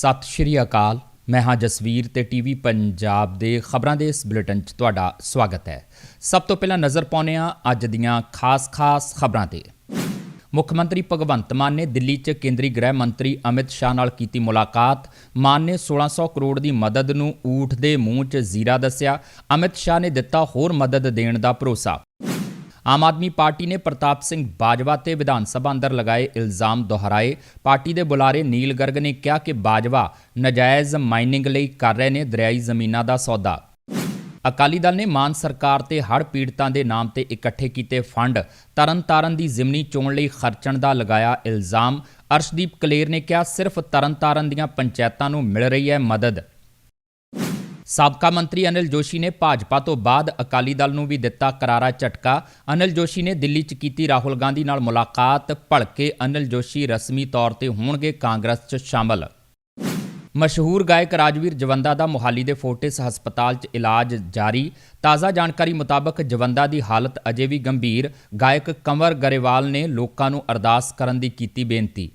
ਸਤਿ ਸ਼੍ਰੀ ਅਕਾਲ। ਮੈਂ ਹਾਂ ਜਸਵੀਰ ਤੇ ਟੀਵੀ ਪੰਜਾਬ ਦੇ ਖਬਰਾਂ ਦੇ ਇਸ ਬੁਲੇਟਿਨ 'ਚ ਤੁਹਾਡਾ ਸਵਾਗਤ ਹੈ। ਸਭ ਤੋਂ ਪਹਿਲਾਂ ਨਜ਼ਰ ਪਾਉਂਦੇ ਹਾਂ ਅੱਜ ਦੀਆਂ ਖਾਸ-ਖਾਸ ਖਬਰਾਂ ਤੇ। ਮੁੱਖ ਮੰਤਰੀ ਭਗਵੰਤ ਮਾਨ ਨੇ ਦਿੱਲੀ 'ਚ ਕੇਂਦਰੀ ਗ੍ਰਹਿ ਮੰਤਰੀ ਅਮਿਤ ਸ਼ਾਹ ਨਾਲ ਕੀਤੀ ਮੁਲਾਕਾਤ। ਮਾਨ ਨੇ 1600 ਕਰੋੜ ਦੀ ਮਦਦ ਨੂੰ ਊਠ ਦੇ ਮੂੰਹ 'ਚ ਜ਼ੀਰਾ ਦੱਸਿਆ। ਅਮਿਤ ਸ਼ਾਹ ਨੇ ਦਿੱਤਾ ਹੋਰ ਮਦਦ ਦੇਣ ਦਾ ਭਰੋਸਾ। ਆਮ ਆਦਮੀ ਪਾਰਟੀ ਨੇ ਪ੍ਰਤਾਪ ਸਿੰਘ ਬਾਜਵਾ ਤੇ ਵਿਧਾਨ ਸਭਾ ਅੰਦਰ ਲਗਾਏ ਇਲਜ਼ਾਮ ਦੁਹਰਾਏ। ਪਾਰਟੀ ਦੇ ਬੁਲਾਰੇ ਨੀਲ ਗਰਗ ਨੇ ਕਿਹਾ ਕਿ ਬਾਜਵਾ ਨਜਾਇਜ਼ ਮਾਈਨਿੰਗ ਲਈ ਕਰ ਰਹੇ ਨੇ ਦਰਿਆਈ ਜ਼ਮੀਨਾਂ ਦਾ ਸੌਦਾ। ਅਕਾਲੀ ਦਲ ਨੇ ਮਾਨ ਸਰਕਾਰ ਤੇ ਹੜ੍ਹ ਪੀੜਤਾਂ ਦੇ ਨਾਮ ਤੇ ਇਕੱਠੇ ਕੀਤੇ ਫੰਡ, ਤਰਨਤਾਰਨ ਦੀ ਜ਼ਿਮਨੀ ਚੋਣ ਲਈ ਖਰਚਣ ਦਾ ਲਗਾਇਆ ਇਲਜ਼ਾਮ। ਅਰਸ਼ਦੀਪ ਕਲੇਰ ਨੇ ਕਿਹਾ, ਸਿਰਫ ਤਰਨਤਾਰਨ ਦੀਆਂ ਪੰਚਾਇਤਾਂ ਨੂੰ ਮਿਲ ਰਹੀ ਹੈ ਮਦਦ। ਸਾਬਕਾ ਮੰਤਰੀ ਅਨਿਲ ਜੋਸ਼ੀ ਨੇ ਭਾਜਪਾ ਤੋਂ ਬਾਅਦ ਅਕਾਲੀ ਦਲ ਨੂੰ ਵੀ ਦਿੱਤਾ ਕਰਾਰਾ ਝਟਕਾ। ਅਨਿਲ ਜੋਸ਼ੀ ਨੇ ਦਿੱਲੀ 'ਚ ਕੀਤੀ ਰਾਹੁਲ ਗਾਂਧੀ ਨਾਲ ਮੁਲਾਕਾਤ, ਭਲਕੇ ਅਨਿਲ ਜੋਸ਼ੀ ਰਸਮੀ ਤੌਰ ਤੇ ਹੋਣਗੇ ਕਾਂਗਰਸ 'ਚ ਸ਼ਾਮਲ। ਮਸ਼ਹੂਰ ਗਾਇਕ ਰਾਜਵੀਰ ਜਵੰਦਾ ਦਾ ਮੁਹਾਲੀ ਦੇ ਫੋਰਟਿਸ ਹਸਪਤਾਲ 'ਚ ਇਲਾਜ ਜਾਰੀ। ਤਾਜ਼ਾ ਜਾਣਕਾਰੀ ਮੁਤਾਬਕ ਜਵੰਦਾ ਦੀ ਹਾਲਤ ਅਜੇ ਵੀ ਗੰਭੀਰ। ਗਾਇਕ ਕੰਵਰ ਗਰੇਵਾਲ ਨੇ ਲੋਕਾਂ ਨੂੰ ਅਰਦਾਸ ਕਰਨ ਦੀ ਕੀਤੀ ਬੇਨਤੀ।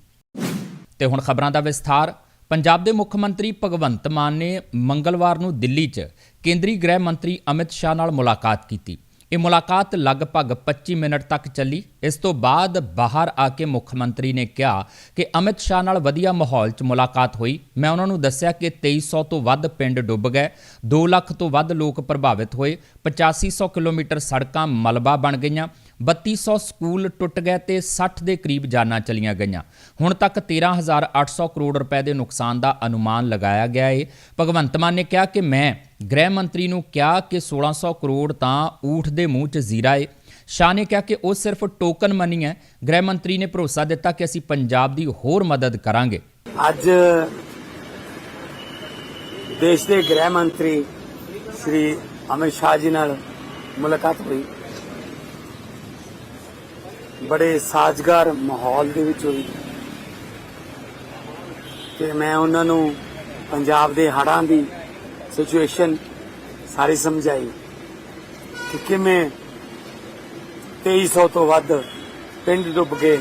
ਤੇ ਹੁਣ ਖਬਰਾਂ ਦਾ ਵਿਸਥਾਰ। ਪੰਜਾਬ ਦੇ ਮੁੱਖ ਮੰਤਰੀ ਭਗਵੰਤ ਮਾਨ ਨੇ ਮੰਗਲਵਾਰ ਨੂੰ ਦਿੱਲੀ 'ਚ ਕੇਂਦਰੀ ਗ੍ਰਹਿ ਮੰਤਰੀ ਅਮਿਤ ਸ਼ਾਹ ਨਾਲ ਮੁਲਾਕਾਤ ਕੀਤੀ। ਇਹ ਮੁਲਾਕਾਤ ਲਗਭਗ 25 ਮਿੰਟ ਤੱਕ ਚੱਲੀ। ਇਸ ਤੋਂ ਬਾਅਦ ਬਾਹਰ ਆ ਕੇ ਮੁੱਖ ਮੰਤਰੀ ਨੇ ਕਿਹਾ ਕਿ ਅਮਿਤ ਸ਼ਾਹ ਨਾਲ ਵਧੀਆ ਮਾਹੌਲ 'ਚ ਮੁਲਾਕਾਤ ਹੋਈ। ਮੈਂ ਉਹਨਾਂ ਨੂੰ ਦੱਸਿਆ ਕਿ 2300 ਤੋਂ ਵੱਧ ਪਿੰਡ ਡੁੱਬ ਗਏ 2 ਲੱਖ ਤੋਂ ਵੱਧ ਲੋਕ ਪ੍ਰਭਾਵਿਤ ਹੋਏ 8500 ਕਿਲੋਮੀਟਰ ਸੜਕਾਂ ਮਲਬਾ ਬਣ ਗਈਆਂ 3200 ਸਕੂਲ ਟੁੱਟ ਗਏ ਤੇ 60 ਦੇ ਕਰੀਬ ਜਾਨਾਂ ਚਲੀਆਂ ਗਈਆਂ। ਹੁਣ ਤੱਕ 13800 ਕਰੋੜ ਰੁਪਏ ਦੇ ਨੁਕਸਾਨ ਦਾ ਅਨੁਮਾਨ ਲਗਾਇਆ ਗਿਆ ਹੈ ਭਗਵੰਤ ਮਾਨ ਨੇ ਕਿਹਾ ਕਿ ਮੈਂ ਗ੍ਰਹਿ ਮੰਤਰੀ ਨੂੰ ਕਿਹਾ ਕਿ 1600 ਕਰੋੜ ਤਾਂ ਊਠ ਦੇ ਮੂੰਹ 'ਚ ਜ਼ੀਰਾ ਹੈ ਸ਼ਾਹ ਨੇ ਕਿਹਾ ਕਿ ਉਹ ਸਿਰਫ ਟੋਕਨ ਮਨੀ ਹੈ। ਗ੍ਰਹਿ ਮੰਤਰੀ ਨੇ ਭਰੋਸਾ ਦਿੱਤਾ ਕਿ ਅਸੀਂ ਪੰਜਾਬ ਦੀ ਹੋਰ ਮਦਦ ਕਰਾਂਗੇ। ਅੱਜ ਦੇਸ਼ ਦੇ ਗ੍ਰਹਿ ਮੰਤਰੀ ਸ਼੍ਰੀ ਅਮਿਤ ਸ਼ਾਹ ਜੀ ਨਾਲ ਮੁਲਾਕਾਤ ਹੋਈ। ਬੜੇ ਸਾਜ਼ਗਾਰ ਮਾਹੌਲ ਦੇ ਵਿੱਚ ਹੋਈ। ਤੇ ਮੈਂ ਉਹਨਾਂ ਨੂੰ ਪੰਜਾਬ ਦੇ ਹੜਾਂ ਦੀ ਸਿਚੁਏਸ਼ਨ ਸਾਰੀ ਸਮਝਾਈ ਕਿ ਕਿਵੇਂ 2300 ਤੋਂ ਵੱਧ ਪਿੰਡ ਡੁੱਬ ਗਏ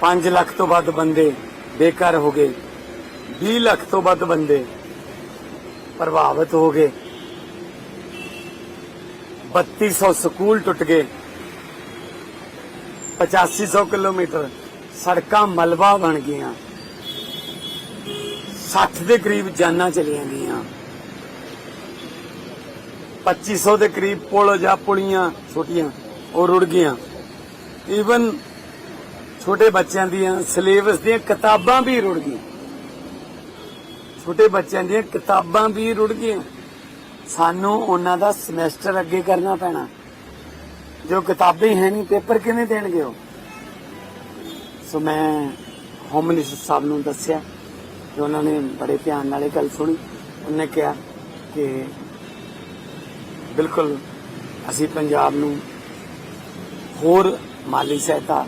5 ਲੱਖ ਤੋਂ ਵੱਧ ਬੰਦੇ ਬੇਘਰ ਹੋ ਗਏ 20 ਲੱਖ ਤੋਂ ਵੱਧ ਬੰਦੇ ਪ੍ਰਭਾਵਿਤ ਹੋ ਗਏ 3200 ਸਕੂਲ ਟੁੱਟ ਗਏ। 8500 ਕਿਲੋਮੀਟਰ ਸੜਕਾਂ ਮਲਬਾ ਬਣ ਗਈਆਂ। 60 ਦੇ ਕਰੀਬ ਜਾਨਾਂ ਚਲੀਆਂ ਗਈਆਂ। 2500 ਦੇ ਕਰੀਬ ਪੁਲ ਜਾਂ ਪੁਲੀਆਂ ਛੋਟੀਆਂ, ਉਹ ਰੁੜ ਗਈਆਂ। ਈਵਨ ਛੋਟੇ ਬੱਚਿਆਂ ਦੀਆਂ ਸਿਲੇਬਸ ਦੀਆਂ ਕਿਤਾਬਾਂ ਵੀ ਰੁੜ ਗਈਆਂ। ਛੋਟੇ ਬੱਚਿਆਂ ਦੀਆਂ ਕਿਤਾਬਾਂ ਵੀ ਰੁੜ ਗਈਆਂ। ਸਾਨੂੰ ਉਹਨਾਂ ਦਾ ਸਮੈਸਟਰ ਅੱਗੇ ਕਰਨਾ ਪੈਣਾ। ਜੋ ਕਿਤਾਬਾਂ ਹੀ ਹੈ ਨਹੀਂ, ਪੇਪਰ ਕਿਵੇਂ ਦੇਣਗੇ ਉਹ? ਸੋ ਮੈਂ ਹੋਮ ਮਿਨਿਸਟਰ ਸਾਹਿਬ ਨੂੰ ਦੱਸਿਆ ਕਿ ਉਹਨਾਂ ਨੇ ਬੜੇ ਧਿਆਨ ਨਾਲ ਇਹ ਗੱਲ ਸੁਣੀ। ਉਹਨੇ ਕਿਹਾ ਕਿ ਬਿਲਕੁਲ ਅਸੀਂ ਪੰਜਾਬ ਨੂੰ ਹੋਰ ਮਾਲੀ ਸਹਾਇਤਾ,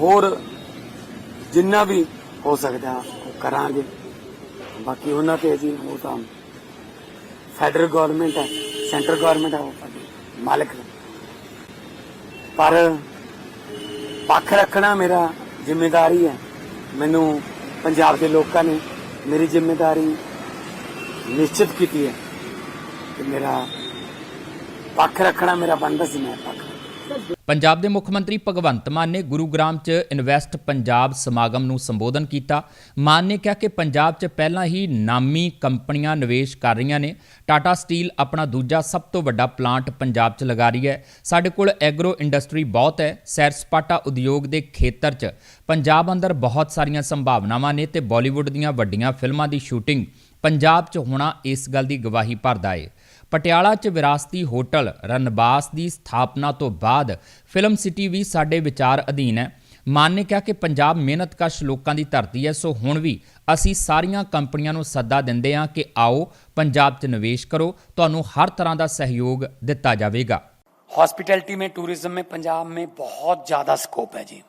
ਹੋਰ ਜਿੰਨਾ ਵੀ ਹੋ ਸਕਦਾ ਉਹ ਕਰਾਂਗੇ। ਬਾਕੀ ਉਹਨਾਂ ਤੇ ਅਸੀਂ ਉਹ ਤਾਂ ਫੈਡਰਲ ਗਵਰਨਮੈਂਟ ਹੈ ਸੈਂਟਰ ਗਵਰਨਮੈਂਟ ਹੈ, ਉਹ ਸਾਡੀ ਮਾਲਕ ਹੈ ਪਰ ਪੱਖ ਰੱਖਣਾ ਮੇਰਾ ਜ਼ਿੰਮੇਵਾਰੀ ਹੈ। ਮੈਨੂੰ ਪੰਜਾਬ ਦੇ ਲੋਕਾਂ ਨੇ ਮੇਰੀ ਜ਼ਿੰਮੇਵਾਰੀ ਨਿਸ਼ਚਿਤ ਕੀਤੀ ਹੈ ਕਿ ਮੇਰਾ ਪੱਖ ਰੱਖਣਾ ਮੇਰਾ ਬਣਦਾ ਸੀ, ਮੈਂ ਪੱਖ ਪੰਜਾਬ ਦੇ ਮੁੱਖ ਮੰਤਰੀ ਭਗਵੰਤ ਮਾਨ ਨੇ ਗੁਰੂਗ੍ਰਾਮ 'ਚ ਇਨਵੈਸਟ ਪੰਜਾਬ ਸਮਾਗਮ ਨੂੰ ਸੰਬੋਧਨ ਕੀਤਾ। ਮਾਨ ਨੇ ਕਿਹਾ ਕਿ ਪੰਜਾਬ 'ਚ ਪਹਿਲਾਂ ਹੀ ਨਾਮੀ ਕੰਪਨੀਆਂ ਨਿਵੇਸ਼ ਕਰ ਰਹੀਆਂ ਨੇ। ਟਾਟਾ ਸਟੀਲ ਆਪਣਾ ਦੂਜਾ ਸਭ ਤੋਂ ਵੱਡਾ ਪਲਾਂਟ ਪੰਜਾਬ 'ਚ ਲਗਾ ਰਹੀ ਹੈ। ਸਾਡੇ ਕੋਲ ਐਗਰੋ ਇੰਡਸਟਰੀ ਬਹੁਤ ਹੈ, ਸੈਰ ਸਪਾਟਾ ਉਦਯੋਗ ਦੇ ਖੇਤਰ 'ਚ। ਪੰਜਾਬ ਅੰਦਰ ਬਹੁਤ ਸਾਰੀਆਂ ਸੰਭਾਵਨਾਵਾਂ ਨੇ ਤੇ ਬਾਲੀਵੁੱਡ ਦੀਆਂ ਵੱਡੀਆਂ ਫਿਲਮਾਂ ਦੀ ਸ਼ੂਟਿੰਗ ਪੰਜਾਬ 'ਚ ਹੋਣਾ ਇਸ ਗੱਲ ਦੀ ਗਵਾਹੀ ਭਰਦਾ ਹੈ ਪਟਿਆਲਾ 'ਚ ਵਿਰਾਸਤੀ ਹੋਟਲ ਰਨਬਾਸ ਦੀ ਸਥਾਪਨਾ ਤੋਂ ਬਾਅਦ ਫਿਲਮ ਸਿਟੀ ਵੀ ਸਾਡੇ ਵਿਚਾਰ ਅਧੀਨ ਹੈ ਮਾਨ ਨੇ ਕਿਹਾ ਕਿ ਪੰਜਾਬ ਮਿਹਨਤਕਸ਼ ਲੋਕਾਂ ਦੀ ਧਰਤੀ ਹੈ ਸੋ ਹੁਣ ਵੀ ਅਸੀਂ ਸਾਰੀਆਂ ਕੰਪਨੀਆਂ ਨੂੰ ਸੱਦਾ ਦਿੰਦੇ ਹਾਂ ਕਿ ਆਓ ਪੰਜਾਬ 'ਚ ਨਿਵੇਸ਼ ਕਰੋ ਤੁਹਾਨੂੰ ਹਰ ਤਰ੍ਹਾਂ ਦਾ ਸਹਿਯੋਗ ਦਿੱਤਾ ਜਾਵੇਗਾ हॉस्पिटैलिटी में टूरिज्म में पंजाब में बहुत ज्यादा स्कोप है जी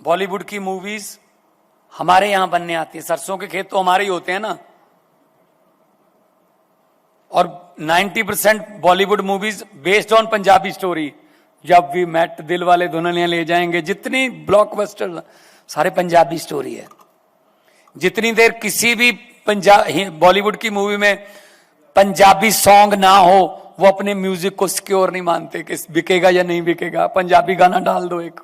बॉलीवुड की मूवीज हमारे यहां बनने आती है सरसों के खेत तो हमारे ही होते हैं ना और 90 percent Bollywood movies based on Punjabi story Jab we met Dilwale Dulhania ले जाएँगे, जितनी ब्लॉकबस्टर सारे पंजाबी स्टोरी है। जितनी देर किसी भी पंजाब बॉलीवुड की मूवी में पंजाबी सॉन्ग ना हो, वो अपने म्यूज़िक को सिक्योर नहीं मानते कि बिकेगा या नहीं बिकेगा। पंजाबी गाना डाल दो एक।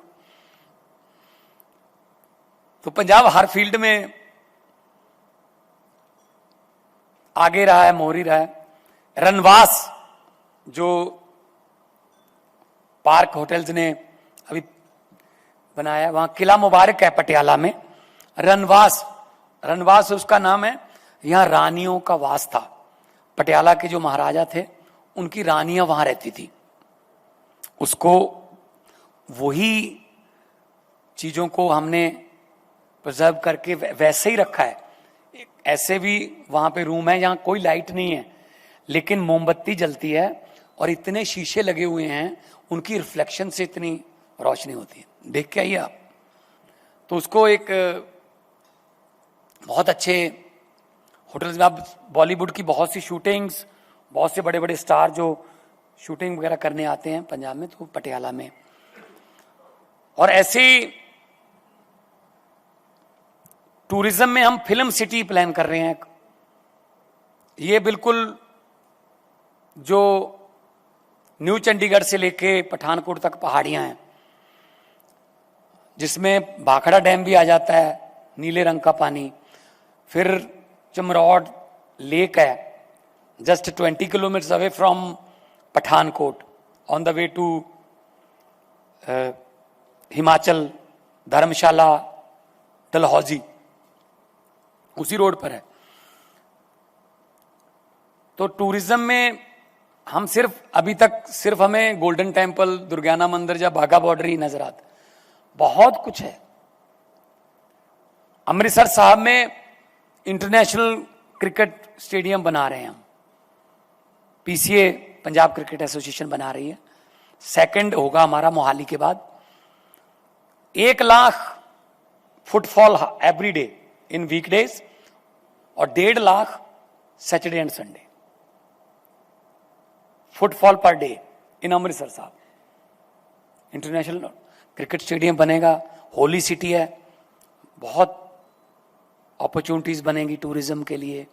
तो पंजाब हर फ़ील्ड में आगे रहा है मोहरी रहा है। रनवास, जो पार्क होटल्स ने अभी बनाया, वहाँ किला मुबारक है पटियाला में। रनवास रनवास उसका नाम है, यहाँ रानियों का वास था। पटियाला के जो महाराजा थे, उनकी रानियाँ वहाँ रहती थी। उसको, वही चीज़ों को हमने प्रिजर्व करके वैसे ही रखा है। ऐसे भी वहाँ पे रूम है जहाँ कोई लाइट नहीं है। लेकिन मोमबत्ती जलती है और इतने शीशे लगे हुए हैं, उनकी रिफ्लेक्शन से इतनी रोशनी होती है। देख के आइए आप। तो उसको एक बहुत अच्छे होटल्स में आप, बॉलीवुड की बहुत सी शूटिंग्स बहुत से बड़े बड़े स्टार जो शूटिंग वगैरह करने आते हैं पंजाब में तो पटियाला में। और ऐसे टूरिज़्म में हम फ़िल्म सिटी प्लान कर रहे हैं। ये बिल्कुल जो न्यू चंडीगढ़ से लेके पठानकोट तक पहाड़ियाँ हैं, जिसमें भाखड़ा डैम भी आ जाता है, नीले रंग का पानी। फिर चमरौड लेक है, just twenty kilometres away from Pathankot on the way to Himachal, Dharamshala, Dalhousie. उसी रोड पर है। तो टूरिज़्म में हम सिर्फ़, अभी तक सिर्फ़ हमें गोल्डन टेंपल दुर्गाना मंदिर या बाघा बॉर्डर ही नज़र आता। बहुत कुछ है। अमृतसर साहब में इंटरनेशनल क्रिकेट स्टेडियम बना रहे हैं हम। पीसीए पंजाब क्रिकेट एसोसिएशन बना रही है। सेकंड होगा हमारा मोहाली के बाद। एक lakh footfall every day in weekdays और डेढ़ lakh Saturday and Sunday footfall per day in Amritsar Sahib international cricket stadium बनेगा होली सिटी है बहुत अपॉर्चुनिटीज बनेगी टूरिज्म के लिए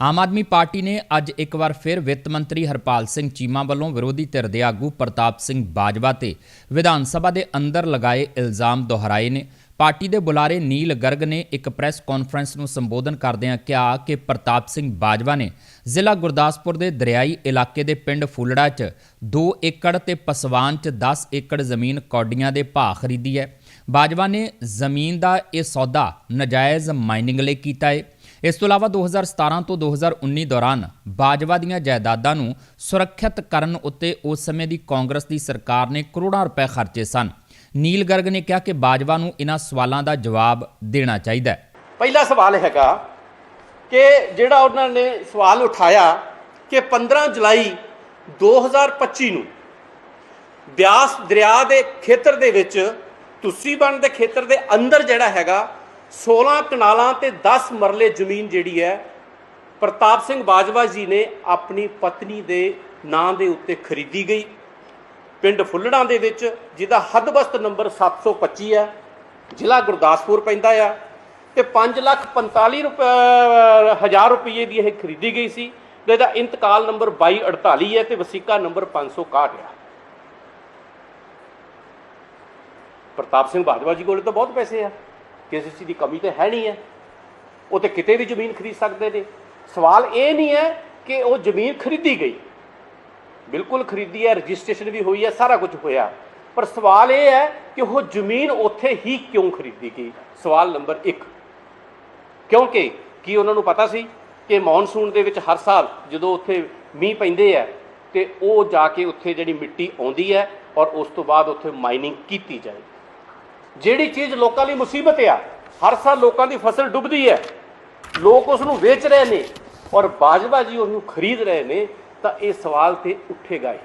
ਆਮ ਆਦਮੀ ਪਾਰਟੀ ਨੇ ਅੱਜ ਇੱਕ ਵਾਰ ਫਿਰ ਵਿੱਤ ਮੰਤਰੀ ਹਰਪਾਲ ਸਿੰਘ ਚੀਮਾ ਵੱਲੋਂ ਵਿਰੋਧੀ ਧਿਰ ਦੇ ਆਗੂ ਪ੍ਰਤਾਪ ਸਿੰਘ ਬਾਜਵਾ ਤੇ ਵਿਧਾਨ ਸਭਾ ਦੇ ਅੰਦਰ ਲਗਾਏ ਇਲਜ਼ਾਮ ਦੁਹਰਾਏ ਨੇ ਪਾਰਟੀ ਦੇ ਬੁਲਾਰੇ ਨੀਲ ਗਰਗ ਨੇ ਇੱਕ ਪ੍ਰੈਸ ਕਾਨਫਰੰਸ ਨੂੰ ਸੰਬੋਧਨ ਕਰਦਿਆਂ ਕਿਹਾ ਕਿ ਪ੍ਰਤਾਪ ਸਿੰਘ ਬਾਜਵਾ ਨੇ ਜ਼ਿਲ੍ਹਾ ਗੁਰਦਾਸਪੁਰ ਦੇ ਦਰਿਆਈ ਇਲਾਕੇ ਦੇ ਪਿੰਡ ਫੂਲੜਾ 'ਚ 2 ਏਕੜ ਤੇ ਪਸਵਾਨ 'ਚ 10 ਏਕੜ ਜ਼ਮੀਨ ਕੌਡੀਆਂ ਦੇ ਭਾਅ ਖਰੀਦੀ ਹੈ। ਬਾਜਵਾ ਨੇ ਜ਼ਮੀਨ ਦਾ ਇਹ ਸੌਦਾ ਨਜਾਇਜ਼ ਮਾਈਨਿੰਗ ਲਈ ਕੀਤਾ ਹੈ ਇਸ ਤੋਂ ਇਲਾਵਾ 2017 ਤੋਂ 2019 ਦੌਰਾਨ ਬਾਜਵਾ ਦੀਆਂ ਜਾਇਦਾਦਾਂ ਨੂੰ ਸੁਰੱਖਿਅਤ ਕਰਨ ਉੱਤੇ ਉਸ ਸਮੇਂ ਦੀ ਕਾਂਗਰਸ ਦੀ ਸਰਕਾਰ ਨੇ ਕਰੋੜਾਂ ਰੁਪਏ ਖਰਚੇ ਸਨ। ਨੀਲ ਗਰਗ ਨੇ ਕਿਹਾ ਕਿ ਬਾਜਵਾ ਨੂੰ ਇਹਨਾਂ ਸਵਾਲਾਂ ਦਾ ਜਵਾਬ ਦੇਣਾ ਚਾਹੀਦਾ ਹੈ। ਪਹਿਲਾ ਸਵਾਲ ਹੈਗਾ ਕਿ ਜਿਹੜਾ ਉਹਨਾਂ ਨੇ ਸਵਾਲ ਉਠਾਇਆ ਕਿ 15 ਜੁਲਾਈ 2025 ਨੂੰ ਬਿਆਸ ਦਰਿਆ ਦੇ ਖੇਤਰ ਦੇ ਵਿੱਚ ਤੁਸੀਬਨ ਦੇ ਖੇਤਰ ਦੇ ਅੰਦਰ ਜਿਹੜਾ ਹੈਗਾ 16 ਕਨਾਲਾਂ ਤੇ 10 ਮਰਲੇ ਜ਼ਮੀਨ ਜਿਹੜੀ ਹੈ, ਪ੍ਰਤਾਪ ਸਿੰਘ ਬਾਜਵਾ ਜੀ ਨੇ ਆਪਣੀ ਪਤਨੀ ਦੇ ਨਾਂ ਦੇ ਉੱਤੇ ਖਰੀਦੀ ਗਈ। ਪਿੰਡ ਫੁੱਲੜਾਂ ਦੇ ਵਿੱਚ, ਜਿਹਦਾ ਹੱਦਬਸਤ ਨੰਬਰ 725 ਹੈ, ਜ਼ਿਲ੍ਹਾ ਗੁਰਦਾਸਪੁਰ ਪੈਂਦਾ ਆ, ਤੇ 5 ਲੱਖ 45 ਰੁਪਏ ਹਜ਼ਾਰ ਰੁਪਏ ਦੀ ਇਹ ਖਰੀਦੀ ਗਈ ਸੀ, ਤੇ ਇਹਦਾ ਇੰਤਕਾਲ ਨੰਬਰ 2248 ਹੈ ਤੇ ਵਸੀਕਾ ਨੰਬਰ 561 ਆ। ਪ੍ਰਤਾਪ ਸਿੰਘ ਬਾਜਵਾ ਜੀ ਕੋਲ ਤਾਂ ਬਹੁਤ ਪੈਸੇ ਆ ਕਿਸੇ ਚੀਜ਼ ਦੀ ਕਮੀ ਤਾਂ ਹੈ ਨਹੀਂ ਹੈ, ਉਹ ਤੇ ਕਿਤੇ ਵੀ ਜ਼ਮੀਨ ਖਰੀਦ ਸਕਦੇ ਨੇ। ਸਵਾਲ ਇਹ ਨਹੀਂ ਹੈ ਕਿ ਉਹ ਜ਼ਮੀਨ ਖਰੀਦੀ ਗਈ। ਬਿਲਕੁਲ ਖਰੀਦੀ ਹੈ, ਰਜਿਸਟ੍ਰੇਸ਼ਨ ਵੀ ਹੋਈ ਹੈ, ਸਾਰਾ ਕੁਝ ਹੋਇਆ। ਪਰ ਸਵਾਲ ਇਹ ਹੈ ਕਿ ਉਹ ਜ਼ਮੀਨ ਉੱਥੇ ਹੀ ਕਿਉਂ ਖਰੀਦੀ ਗਈ? ਸਵਾਲ ਨੰਬਰ 1 ਕਿਉਂਕਿ ਕੀ ਉਹਨਾਂ ਨੂੰ ਪਤਾ ਸੀ ਕਿ ਮੌਨਸੂਨ ਦੇ ਵਿੱਚ ਹਰ ਸਾਲ ਜਦੋਂ ਉੱਥੇ ਮੀਂਹ ਪੈਂਦੇ ਆ, ਤੇ ਉਹ ਜਾ ਕੇ ਉੱਥੇ ਜਿਹੜੀ ਮਿੱਟੀ ਆਉਂਦੀ ਹੈ ਔਰ ਉਸ ਤੋਂ ਬਾਅਦ ਉੱਥੇ ਮਾਈਨਿੰਗ ਕੀਤੀ ਜਾਏ। ਜਿਹੜੀ ਚੀਜ਼ ਲੋਕਾਂ ਲਈ ਮੁਸੀਬਤ ਆ, ਹਰ ਸਾਲ ਲੋਕਾਂ ਦੀ ਫਸਲ ਡੁੱਬਦੀ ਹੈ। ਲੋਕ ਉਸ ਨੂੰ ਵੇਚ ਰਹੇ ਨੇ ਔਰ ਬਾਜਵਾ ਜੀ ਉਹਨੂੰ ਖਰੀਦ ਰਹੇ ਨੇ। ਤਾਂ ਇਹ ਸਵਾਲ ਤੇ ਉੱਠੇਗਾ ਹੀ।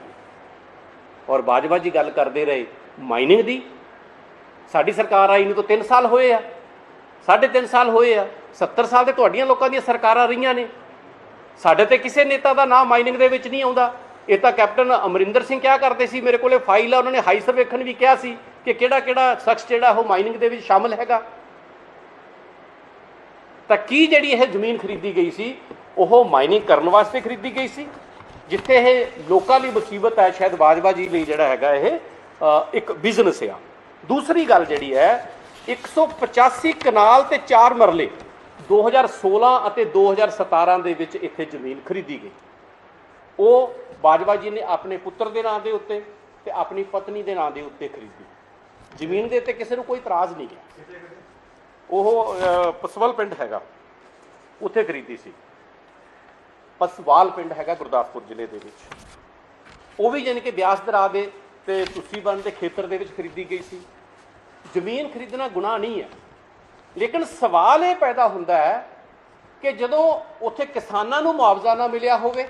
ਔਰ ਬਾਜਵਾ ਜੀ ਗੱਲ ਕਰਦੇ ਰਹੇ, ਮਾਈਨਿੰਗ ਦੀ? ਸਾਡੀ ਸਰਕਾਰ ਆਈ ਨੂੰ ਤਾਂ 3 ਸਾਲ ਹੋਏ ਆ। ਸਾਢੇ ਤਿੰਨ ਸਾਲ ਹੋਏ ਆ। 70 ਸਾਲ ਦੇ ਤੁਹਾਡੀਆਂ ਲੋਕਾਂ ਦੀਆਂ ਸਰਕਾਰਾਂ ਰਹੀਆਂ ਨੇ। ਸਾਡੇ ਤੇ ਕਿਸੇ ਨੇਤਾ ਦਾ ਨਾਮ ਮਾਈਨਿੰਗ ਦੇ ਵਿੱਚ ਨਹੀਂ ਆਉਂਦਾ। ਇਹ ਤਾਂ ਕੈਪਟਨ ਅਮਰਿੰਦਰ ਸਿੰਘ ਕਿਹਾ ਕਰਦੇ ਸੀ? ਮੇਰੇ ਕੋਲੇ ਫਾਈਲ ਆ, ਉਹਨਾਂ ਨੇ ਹਾਈ ਸਰਵੇਖਣ ਵੀ ਕਿਹਾ ਸੀ ਕਿ ਕਿਹੜਾ ਕਿਹੜਾ ਸ਼ਖਸ ਜਿਹੜਾ ਉਹ ਮਾਈਨਿੰਗ ਦੇ ਵਿੱਚ ਸ਼ਾਮਲ ਹੈਗਾ। ਤਾਂ ਕੀ ਜਿਹੜੀ ਇਹ ਜ਼ਮੀਨ ਖਰੀਦੀ ਗਈ ਸੀ, ਉਹ ਮਾਈਨਿੰਗ ਕਰਨ ਵਾਸਤੇ ਖਰੀਦੀ ਗਈ ਸੀ? ਜਿੱਥੇ ਇਹ ਲੋਕਾਂ ਲਈ ਮੁਸੀਬਤ ਹੈ, ਸ਼ਾਇਦ ਬਾਜਵਾ ਜੀ ਲਈ ਜਿਹੜਾ ਹੈਗਾ ਇਹ ਇੱਕ ਬਿਜ਼ਨਸ ਆ। ਦੂਸਰੀ ਗੱਲ ਜਿਹੜੀ ਹੈ 185 ਕਨਾਲ ਤੇ 4 ਮਰਲੇ 2016 ਅਤੇ 2017 ਦੇ ਵਿੱਚ ਇੱਥੇ ਜ਼ਮੀਨ ਖਰੀਦੀ ਗਈ। ਉਹ ਬਾਜਵਾ ਜੀ ਨੇ ਆਪਣੇ ਪੁੱਤਰ ਦੇ ਨਾਂ ਦੇ ਉੱਤੇ ਤੇ ਆਪਣੀ ਪਤਨੀ ਦੇ ਨਾਂ ਦੇ ਉੱਤੇ ਖਰੀਦੀ। ਜ਼ਮੀਨ ਦੇ ਉੱਤੇ ਕਿਸੇ ਨੂੰ ਕੋਈ ਇਤਰਾਜ਼ ਨਹੀਂ ਗਿਆ। ਉਹ ਪਸਵਲ ਪਿੰਡ ਹੈਗਾ। ਉੱਥੇ ਖਰੀਦੀ ਸੀ। ਪਸਵਾਲ ਪਿੰਡ ਹੈਗਾ ਗੁਰਦਾਸਪੁਰ ਜ਼ਿਲ੍ਹੇ ਦੇ ਵਿੱਚ। ਉਹ ਵੀ ਯਾਨੀ ਕਿ ਬਿਆਸ ਦਰਾ ਦੇ ਤੇ ਤੁਸੀਂ ਦੇ ਖੇਤਰ ਦੇ ਵਿੱਚ ਖਰੀਦੀ ਗਈ ਸੀ। ਜ਼ਮੀਨ ਖਰੀਦਣਾ ਗੁਨਾਹ ਨਹੀਂ ਹੈ। ਲੇਕਿਨ ਸਵਾਲ ਇਹ ਪੈਦਾ ਹੁੰਦਾ ਹੈ ਕਿ ਜਦੋਂ ਉੱਥੇ ਕਿਸਾਨਾਂ ਨੂੰ ਮੁਆਵਜ਼ਾ ਨਾ ਮਿਲਿਆ ਹੋਵੇ,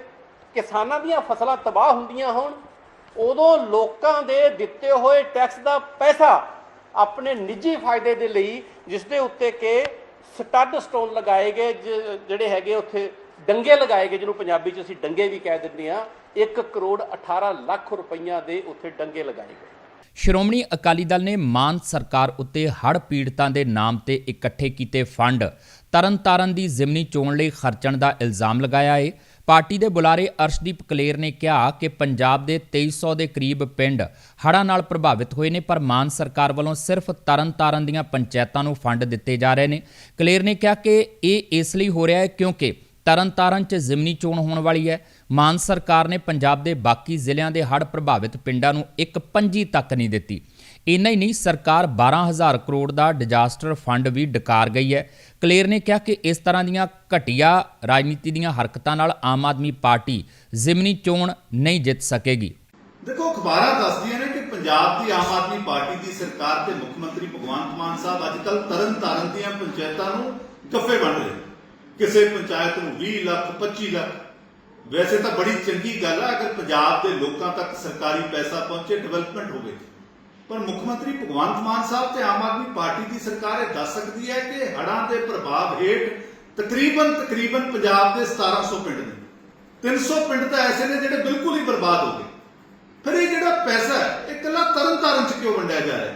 ਕਿਸਾਨਾਂ ਦੀਆਂ ਫਸਲਾਂ ਤਬਾਹ ਹੁੰਦੀਆਂ ਹੋਣ, ਉਦੋਂ ਲੋਕਾਂ ਦੇ ਦਿੱਤੇ ਹੋਏ ਟੈਕਸ ਦਾ ਪੈਸਾ ਆਪਣੇ ਨਿੱਜੀ ਫਾਇਦੇ ਦੇ ਲਈ, ਜਿਸ ਦੇ ਉੱਤੇ ਕਿ ਸਟੱਡ ਸਟੋਨ ਲਗਾਏ ਗਏ ਜ- ਜਿਹੜੇ ਹੈਗੇ ਉੱਥੇ ਡੰਗੇ ਲਗਾਏ ਗਏ, ਜਿਹਨੂੰ ਪੰਜਾਬੀ 'ਚ ਅਸੀਂ ਡੰਗੇ ਵੀ ਕਹਿ ਦਿੰਦੇ ਆ 1 ਕਰੋੜ 18 ਲੱਖ ਰੁਪਈਆ ਦੇ ਉੱਥੇ ਡੰਗੇ ਲਗਾਏ ਗਏ। ਸ਼੍ਰੋਮਣੀ ਅਕਾਲੀ ਦਲ ਨੇ ਮਾਨ ਸਰਕਾਰ ਉੱਤੇ ਹੜ੍ਹ ਪੀੜਤਾਂ ਦੇ ਨਾਮ ਤੇ ਇਕੱਠੇ ਕੀਤੇ ਫੰਡ। ਤਰਨਤਾਰਨ ਦੀ ਜ਼ਿਮਨੀ ਚੋਣ ਲਈ ਖਰਚਣ ਦਾ ਇਲਜ਼ਾਮ ਲਗਾਇਆ ਹੈ ਪਾਰਟੀ ਦੇ ਬੁਲਾਰੇ ਅਰਸ਼ਦੀਪ ਕਲੇਰ ਨੇ ਕਿਹਾ ਕਿ ਪੰਜਾਬ ਦੇ 2300 ਦੇ ਕਰੀਬ ਪਿੰਡ ਹੜ੍ਹਾਂ ਨਾਲ ਪ੍ਰਭਾਵਿਤ ਹੋਏ ਨੇ, ਪਰ ਮਾਨ ਸਰਕਾਰ ਵੱਲੋਂ ਸਿਰਫ ਤਰਨਤਾਰਨ ਦੀਆਂ ਪੰਚਾਇਤਾਂ ਨੂੰ ਫੰਡ ਦਿੱਤੇ ਜਾ ਰਹੇ ਨੇ। ਕਲੇਰ ਨੇ ਕਿਹਾ ਕਿ ਇਹ ਇਸ ਲਈ ਹੋ ਰਿਹਾ ਹੈ ਕਿਉਂਕਿ ਤਰਨਤਾਰਨ 'ਚ ਜ਼ਿਮਨੀ ਚੋਣ ਹੋਣ ਵਾਲੀ ਹੈ। ਮਾਨ ਸਰਕਾਰ ਨੇ ਪੰਜਾਬ ਦੇ ਬਾਕੀ ਜ਼ਿਲ੍ਹਿਆਂ ਦੇ ਹੜ੍ਹ ਪ੍ਰਭਾਵਿਤ ਪਿੰਡਾਂ ਨੂੰ ਇੱਕ ਪੰਜੀ ਤੱਕ ਨਹੀਂ ਦਿੱਤੀ। ਇੰਨਾ ਹੀ ਨਹੀਂ, ਸਰਕਾਰ 12000 ਕਰੋੜ ਦਾ ਡਿਜ਼ਾਸਟਰ ਫੰਡ ਵੀ ਡਕਾਰ ਗਈ ਹੈ। ਕਲੇਰ ਨੇ ਕਿਹਾ ਕਿ ਇਸ ਤਰ੍ਹਾਂ ਦੀਆਂ ਘਟੀਆ ਰਾਜਨੀਤੀ ਦੀਆਂ ਹਰਕਤਾਂ ਨਾਲ ਆਮ ਆਦਮੀ ਪਾਰਟੀ ਜ਼ਿਮਨੀ ਚੋਣ ਨਹੀਂ ਜਿੱਤ ਸਕੇਗੀ। ਦੇਖੋ, ਅਖਬਾਰਾਂ ਦੱਸਦੀਆਂ ਨੇ ਕਿ ਪੰਜਾਬ ਦੀ ਆਮ ਆਦਮੀ ਪਾਰਟੀ ਦੀ ਸਰਕਾਰ ਤੇ ਮੁੱਖ ਮੰਤਰੀ ਭਗਵੰਤ ਮਾਨ ਸਾਹਿਬ ਅੱਜ ਕੱਲ ਤਰਨਤਾਰਨ ਦੀਆਂ ਪੰਚਾਇਤਾਂ ਨੂੰ ਗੱਫੇ ਵੰਡ ਰਹੇ ਕਿਸੇ ਪੰਚਾਇਤ ਨੂੰ 20 ਲੱਖ 25 ਲੱਖ। ਵੈਸੇ ਤਾਂ ਬੜੀ ਚੰਗੀ ਗੱਲ ਆ, ਅਗਰ ਪੰਜਾਬ ਦੇ ਲੋਕਾਂ ਤੱਕ ਸਰਕਾਰੀ ਪੈਸਾ ਪਹੁੰਚੇ ਡਿਵੈਲਪਮੈਂਟ ਹੋਵੇ। ਪਰ ਮੁੱਖ ਮੰਤਰੀ ਭਗਵੰਤ ਮਾਨ ਸਾਹਿਬ ਤੇ ਆਮ ਆਦਮੀ ਪਾਰਟੀ ਦੀ ਸਰਕਾਰ ਇਹ ਦੱਸ ਸਕਦੀ ਹੈ ਕਿ ਹੜ੍ਹਾਂ ਦੇ ਪ੍ਰਭਾਵ ਹੇਠ ਤਕਰੀਬਨ ਤਕਰੀਬਨ ਪੰਜਾਬ ਦੇ 1700 ਪਿੰਡ ਨੇ। 300 ਪਿੰਡ ਤਾਂ ਐਸੇ ਨੇ ਜਿਹੜੇ ਬਿਲਕੁਲ ਹੀ ਬਰਬਾਦ ਹੋ ਗਏ। ਫਿਰ ਇਹ ਜਿਹੜਾ ਪੈਸਾ ਹੈ, ਇਹ ਇਕੱਲਾ ਤਰਨ ਤਾਰਨ ਚ ਕਿਉਂ ਵੰਡਿਆ ਜਾ ਰਿਹਾ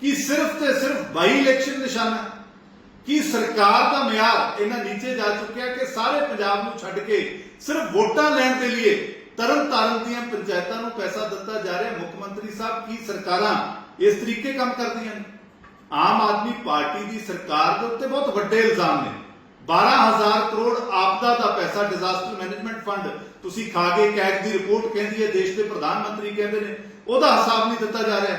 ਕਿ ਸਿਰਫ ਤੇ ਸਿਰਫ ਬਾਈ ਇਲੈਕਸ਼ਨ ਨਿਸ਼ਾਨਾ ਕੀ ਸਰਕਾਰ ਦਾ ਮਿਆਰ ਇਹਨਾਂ ਨੀਚੇ ਜਾ ਚੁੱਕਿਆ ਕਿ ਸਾਰੇ ਪੰਜਾਬ ਨੂੰ ਛੱਡ ਕੇ ਸਿਰਫ ਵੋਟਾਂ ਲੈਣ ਦੇ ਲਈ ਤਰਨ ਤਾਰਨ ਦੀਆਂ ਪੰਚਾਇਤਾਂ ਨੂੰ ਪੈਸਾ ਦਿੱਤਾ ਜਾ ਰਿਹਾ। ਮੁੱਖ ਮੰਤਰੀ ਸਾਹਿਬ, ਕੀ ਸਰਕਾਰਾਂ ਇਸ ਤਰੀਕੇ ਕੰਮ ਕਰਦੀਆਂ ਨੇ? ਆਮ ਆਦਮੀ ਪਾਰਟੀ ਦੀ ਸਰਕਾਰ ਦੇ ਉੱਤੇ ਬਹੁਤ ਵੱਡੇ ਇਲਜ਼ਾਮ ਨੇ। 12000 ਕਰੋੜ ਆਪਦਾ ਦਾ ਪੈਸਾ ਡਿਜ਼ਾਸਟਰ ਮੈਨੇਜਮੈਂਟ ਫੰਡ, ਤੁਸੀਂ ਖਾ ਕੇ ਕੈਗ ਦੀ ਰਿਪੋਰਟ ਕਹਿੰਦੀ ਹੈ, ਦੇਸ਼ ਦੇ ਪ੍ਰਧਾਨ ਮੰਤਰੀ ਕਹਿੰਦੇ ਨੇ, ਉਹਦਾ ਹਿਸਾਬ ਨਹੀਂ ਦਿੱਤਾ ਜਾ ਰਿਹਾ।